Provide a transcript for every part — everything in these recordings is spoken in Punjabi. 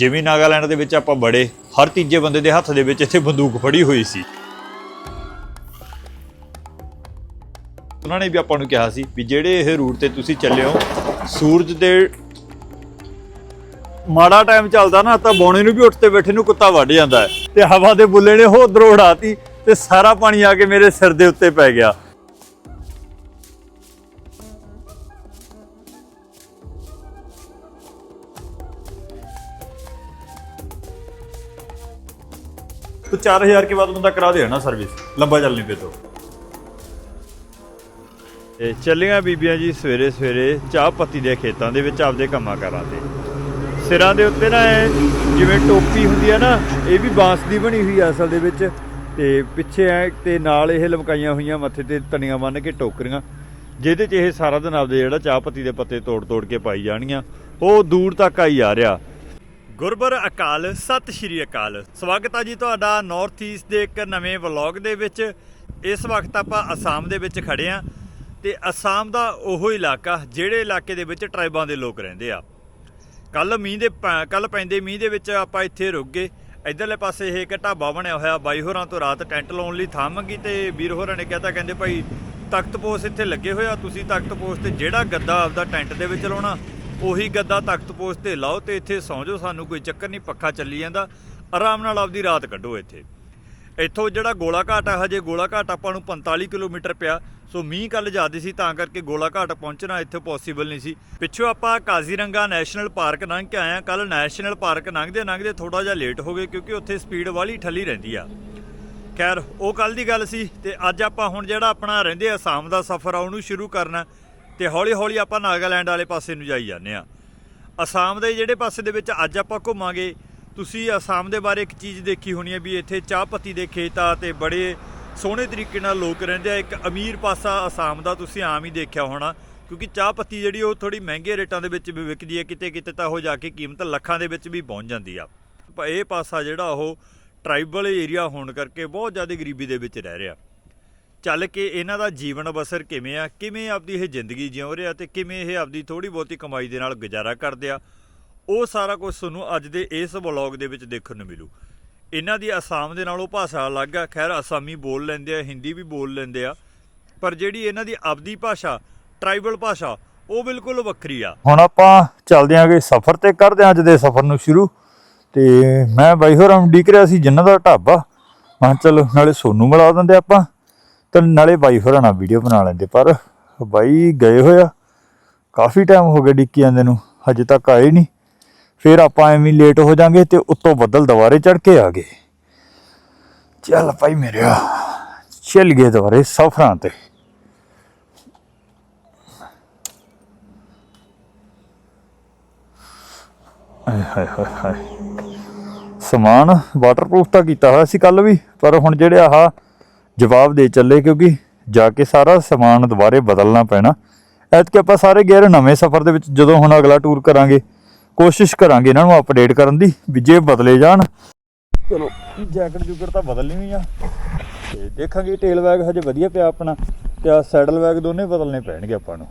ਜਿਵੇਂ ਨਾਗਾਲੈਂਡ ਦੇ ਵਿੱਚ ਆਪਾਂ ਬੜੇ, ਹਰ ਤੀਜੇ ਬੰਦੇ ਦੇ ਹੱਥ ਦੇ ਵਿੱਚ ਇੱਥੇ ਬੰਦੂਕ ਫੜੀ ਹੋਈ ਸੀ। ਉਹਨਾਂ ਨੇ ਵੀ ਆਪਾਂ ਨੂੰ ਕਿਹਾ ਸੀ ਵੀ ਜਿਹੜੇ ਇਹ ਰੂਟ ਤੇ ਤੁਸੀਂ ਚੱਲਿਓ ਸੂਰਜ ਦੇ ਮਾੜਾ ਟਾਈਮ ਚੱਲਦਾ ਨਾ, ਤਾਂ ਬੌਣੇ ਨੂੰ ਵੀ ਉੱਠ ਤੇ ਬੈਠੇ ਨੂੰ ਕੁੱਤਾ ਵੱਢ ਜਾਂਦਾ ਹੈ। ਤੇ ਹਵਾ ਦੇ ਬੁੱਲੇ ਨੇ ਉਹ ਉਧਰੋਂ ਉਡਾਤੀ ਤੇ ਸਾਰਾ ਪਾਣੀ ਆ ਕੇ ਮੇਰੇ ਸਿਰ ਦੇ ਉੱਤੇ ਪੈ ਗਿਆ। तो चार हजार के बाद बंदा करा दे ना सर्विस लंबा चलने पे तो ਤੇ ਚੱਲੀਆਂ ਬੀਬੀਆਂ ਜੀ ਸਵੇਰੇ ਸਵੇਰੇ ਚਾਹ ਪੱਤੀ ਦੇ ਖੇਤਾਂ ਦੇ ਵਿੱਚ ਆਪਦੇ ਕੰਮਾਂ ਕਰਾਂ ਤੇ ਸਿਰਾਂ ਦੇ ਉੱਤੇ ਨਾ ਇਹ ਜਿਵੇਂ ਟੋਪੀ ਹੁੰਦੀ ਹੈ ਨਾ ਇਹ ਵੀ ਬਾਂਸ ਦੀ ਬਣੀ ਹੋਈ ਆ ਅਸਲ ਦੇ ਵਿੱਚ ਤੇ ਪਿੱਛੇ ਐ ਤੇ ਨਾਲ ਇਹ ਲਮਕਾਈਆਂ ਹੋਈਆਂ ਮੱਥੇ ਤੇ ਤਣੀਆਂ ਬੰਨ ਕੇ ਟੋਕਰੀਆਂ ਜਿਹਦੇ 'ਚ ਇਹ ਸਾਰਾ ਦਿਨ ਆਪਦੇ ਜਿਹੜਾ ਚਾਹ ਪੱਤੀ ਦੇ ਪੱਤੇ ਤੋੜ ਤੋੜ ਕੇ ਪਾਈ ਜਾਣੀਆਂ ਉਹ ਦੂਰ ਤੱਕ ਆਈ ਆ ਰਿਹਾ ਗੁਰਬਰ ਅਕਾਲ, ਸਤਿ ਸ਼੍ਰੀ ਅਕਾਲ। ਸਵਾਗਤ ਹੈ ਜੀ ਤੁਹਾਡਾ ਨਾਰਥ ਈਸਟ ਦੇ ਇੱਕ ਨਵੇਂ ਵਲੌਗ ਦੇ ਵਿੱਚ। ਇਸ ਵਕਤ ਆਪਾਂ ਅਸਾਮ ਦੇ ਵਿੱਚ ਖੜੇ ਆ ਤੇ ਅਸਾਮ ਦਾ ਉਹ ਇਲਾਕਾ ਜਿਹੜੇ ਇਲਾਕੇ ਦੇ ਵਿੱਚ ਟਰਾਈਬਾਂ ਦੇ ਲੋਕ ਰਹਿੰਦੇ ਆ। ਕੱਲ ਮੀਂਹ ਦੇ ਕੱਲ ਪੈਂਦੇ ਮੀਂਹ ਦੇ ਵਿੱਚ ਆਪਾਂ ਇੱਥੇ ਰੁਕ ਗਏ। ਇਧਰਲੇ ਪਾਸੇ ਇਹ ਇੱਕ ਢਾਬਾ ਬਣਿਆ ਹੋਇਆ, ਬਾਈ ਹੋਰਾਂ ਤੋਂ ਰਾਤ ਟੈਂਟ ਲਾਉਣ ਲਈ ਥਾਂ ਮੰਗੀ ਤੇ ਵੀਰ ਹੋਰਾਂ ਨੇ ਕਹਿਤਾ ਕਹਿੰਦੇ ਭਾਈ ਤਖਤ ਪੋਸ ਇੱਥੇ ਲੱਗੇ ਹੋਇਆ ਤੁਸੀਂ ਤਖਤ ਪੋਸ ਤੇ ਜਿਹੜਾ ਗੱਦਾ ਆਪਦਾ ਟੈਂਟ ਦੇ ਵਿੱਚ ਲਾਉਣਾ ਉਹੀ ਗੱਦਾ ਤਖਤ ਪੋਸ ਤੇ ਲਾਓ ਤੇ ਇੱਥੇ ਸੌਂ ਜਾਓ ਸਾਨੂੰ ਕੋਈ ਚੱਕਰ ਨਹੀਂ, ਪੱਖਾ ਚੱਲੀ ਜਾਂਦਾ। ਆਰਾਮ ਨਾਲ ਆਪਦੀ ਰਾਤ ਕੱਢੋ ਇੱਥੇ। ਇੱਥੋਂ ਜਿਹੜਾ ਗੋਲਾ ਘਾਟ ਆ, ਹਜੇ ਗੋਲਾ ਘਾਟ ਆਪਾਂ ਨੂੰ 45 ਕਿਲੋਮੀਟਰ ਪਿਆ। ਸੋ ਮੀਂਹ ਕੱਲ ਜ਼ਿਆਦਾ ਸੀ, ਤਾਂ ਕਰਕੇ ਗੋਲਾ ਘਾਟ ਪਹੁੰਚਣਾ ਇੱਥੇ ਪੋਸੀਬਲ ਨਹੀਂ ਸੀ। ਪਿੱਛੋਂ ਆਪਾਂ ਕਾਜ਼ੀਰੰਗਾ ਨੈਸ਼ਨਲ ਪਾਰਕ ਲੰਘ ਕੇ ਆਏ ਆ ਕੱਲ ਨੈਸ਼ਨਲ ਪਾਰਕ ਲੰਘਦੇ ਲੰਘਦੇ ਥੋੜਾ ਜਿਹਾ ਲੇਟ ਹੋ ਗਏ, ਕਿਉਂਕਿ ਉੱਥੇ ਸਪੀਡ ਵਾਲੀ ਠੱਲੀ ਰਹਿੰਦੀ ਆ। ਖੈਰ, ਉਹ ਕੱਲ ਦੀ ਗੱਲ ਸੀ ਤੇ ਅੱਜ ਆਪਾਂ ਹੁਣ ਜਿਹੜਾ ਆਪਣਾ ਰਹਿੰਦੇ ਅਸਾਮ ਦਾ ਸਫ਼ਰ ਆ, ਉਹਨੂੰ ਸ਼ੁਰੂ ਕਰਨਾ। ਤੇ ਹੌਲੀ ਹੌਲੀ ਆਪਾਂ ਨਾਗਾਲੈਂਡ ਵਾਲੇ ਪਾਸੇ ਨੂੰ ਜਾਈ ਜਾਂਦੇ ਆ ਅਸਾਮ ਦੇ ਜਿਹੜੇ ਪਾਸੇ ਦੇ ਵਿੱਚ ਅੱਜ ਆਪਾਂ ਘੁੰਮਾਂਗੇ, ਤੁਸੀਂ ਅਸਾਮ ਦੇ ਬਾਰੇ ਇੱਕ ਚੀਜ਼ ਦੇਖੀ ਹੋਣੀ ਹੈ ਵੀ ਇੱਥੇ ਚਾਹ ਪੱਤੀ ਦੇ ਖੇਤ ਆ ਤੇ ਬੜੇ ਸੋਹਣੇ ਤਰੀਕੇ ਨਾਲ ਲੋਕ ਰਹਿੰਦੇ ਆ। ਇੱਕ ਅਮੀਰ ਪਾਸਾ ਅਸਾਮ ਦਾ ਤੁਸੀਂ ਆਮ ਹੀ ਦੇਖਿਆ ਹੋਣਾ, ਕਿਉਂਕਿ ਚਾਹ ਪੱਤੀ ਜਿਹੜੀ ਉਹ ਥੋੜੀ ਮਹਿੰਗੇ ਰੇਟਾਂ ਦੇ ਵਿੱਚ ਵੀ ਵਿਕਦੀ ਹੈ ਕਿਤੇ ਕਿਤੇ ਤਾਂ ਉਹ ਜਾ ਕੇ ਕੀਮਤ ਲੱਖਾਂ ਦੇ ਵਿੱਚ ਵੀ ਪਹੁੰਚ ਜਾਂਦੀ ਆ। ਪਰ ਇਹ ਪਾਸਾ ਜਿਹੜਾ ਉਹ ਟ੍ਰਾਈਬਲ ਏਰੀਆ ਹੋਣ ਕਰਕੇ ਬਹੁਤ ਜ਼ਿਆਦਾ ਗਰੀਬੀ ਦੇ ਵਿੱਚ ਰਹਿ ਰਿਹਾ। ਚੱਲ ਕੇ ਇਹਨਾਂ ਦਾ ਜੀਵਨ ਬਸਰ ਕਿਵੇਂ ਆ? ਕਿਵੇਂ ਆਪਦੀ ਇਹ ਜ਼ਿੰਦਗੀ ਜਿਉ ਰਿਹਾ ਤੇ ਕਿਵੇਂ ਇਹ ਆਪਦੀ ਥੋੜੀ ਬਹੁਤੀ ਕਮਾਈ ਦੇ ਨਾਲ ਗੁਜ਼ਾਰਾ ਕਰਦੇ ਆ? ਉਹ ਸਾਰਾ ਕੁਝ ਤੁਹਾਨੂੰ ਅੱਜ ਦੇ ਇਸ ਵਲੌਗ ਦੇ ਵਿੱਚ ਦੇਖਣ ਨੂੰ ਮਿਲੂ। ਇਹਨਾਂ ਦੀ ਅਸਾਮ ਦੇ ਨਾਲੋਂ ਭਾਸ਼ਾ ਅਲੱਗ ਆ। ਖੈਰ, ਅਸਾਮੀ ਬੋਲ ਲੈਂਦੇ ਆ, ਹਿੰਦੀ ਵੀ ਬੋਲ ਲੈਂਦੇ ਆ। ਪਰ ਜਿਹੜੀ ਇਹਨਾਂ ਦੀ ਆਪਦੀ ਭਾਸ਼ਾ ਟ੍ਰਾਈਬਲ ਭਾਸ਼ਾ, ਉਹ ਬਿਲਕੁਲ ਵੱਖਰੀ ਆ। ਹੁਣ ਆਪਾਂ ਚੱਲਦੇ ਆਂਗੇ ਸਫ਼ਰ ਤੇ ਕਰਦੇ ਆਂ ਅੱਜ ਦੇ ਸਫ਼ਰ ਨੂੰ ਸ਼ੁਰੂ। ਤੇ ਮੈਂ ਬਾਈ ਹੋਰਾਂ ਨੂੰ ਡੀਕ ਰਿਹਾ ਸੀ ਜਿੰਨਾਂ ਦਾ ਢਾਬਾ। ਮੈਂ ਕਿਹਾ ਚਲੋ ਨਾਲੇ ਸੋਨੂੰ ਮਿਲਾ ਦਿੰਦੇ ਆਪਾਂ। ਤੇ ਨਾਲੇ ਬਾਈ ਹੋਰਾਂ ਨਾਲ ਵੀਡੀਓ ਬਣਾ ਲੈਂਦੇ, ਪਰ ਬਾਈ ਗਏ ਹੋਇਆ ਕਾਫੀ ਟਾਈਮ ਹੋ ਗਿਆ ਡਿੱਕੀ ਜਾਂਦੇ ਨੂੰ, ਹਜੇ ਤੱਕ ਆਏ ਨਹੀਂ। ਫਿਰ ਆਪਾਂ ਐਵੇਂ ਲੇਟ ਹੋ ਜਾਾਂਗੇ ਤੇ ਉੱਤੋਂ ਬੱਦਲ ਦੁਬਾਰੇ ਚੜ ਕੇ ਆ ਗਏ। ਚੱਲ ਭਾਈ ਮੇਰਿਆ ਚੱਲ ਗਏ ਦੁਬਾਰੇ ਸਫਰਾਂ ਤੇ। ਆਏ ਹਾਏ ਹਾਏ ਹਾਏ। ਸਮਾਨ ਵਾਟਰਪ੍ਰੂਫ ਤਾਂ ਕੀਤਾ ਹੋਇਆ ਸੀ ਕੱਲ ਵੀ, ਪਰ ਹੁਣ ਜਿਹੜੇ ਆਹ ਜਵਾਬ ਦੇ ਚੱਲੇ ਕਿਉਂਕਿ ਜਾ ਕੇ ਸਾਰਾ ਸਮਾਨ ਦੁਬਾਰੇ ਬਦਲਣਾ ਪੈਣਾ। ਐਤਕੀ ਆਪਾਂ ਸਾਰੇ ਗੇਅਰ ਨਵੇਂ ਸਫ਼ਰ ਦੇ ਵਿੱਚ, ਜਦੋਂ ਹੁਣ ਅਗਲਾ ਟੂਰ ਕਰਾਂਗੇ। ਕੋਸ਼ਿਸ਼ ਕਰਾਂਗੇ ਇਹਨਾਂ ਨੂੰ ਅਪਡੇਟ ਕਰਨ ਦੀ ਵੀ ਜੇ ਬਦਲੇ ਜਾਣ। ਚਲੋ ਜੈਕਟ ਜੁਕਟ ਤਾਂ ਬਦਲਣੀ ਹੋਈ ਆ। ਤੇ ਦੇਖਾਂਗੇ ਟੇਲ ਬੈਗ ਹਜੇ ਵਧੀਆ ਪਿਆ ਆਪਣਾ ਤੇ ਆ ਸੈਡਲ ਬੈਗ ਦੋਨੇ ਬਦਲਨੇ ਪੈਣਗੇ ਆਪਾਂ ਨੂੰ।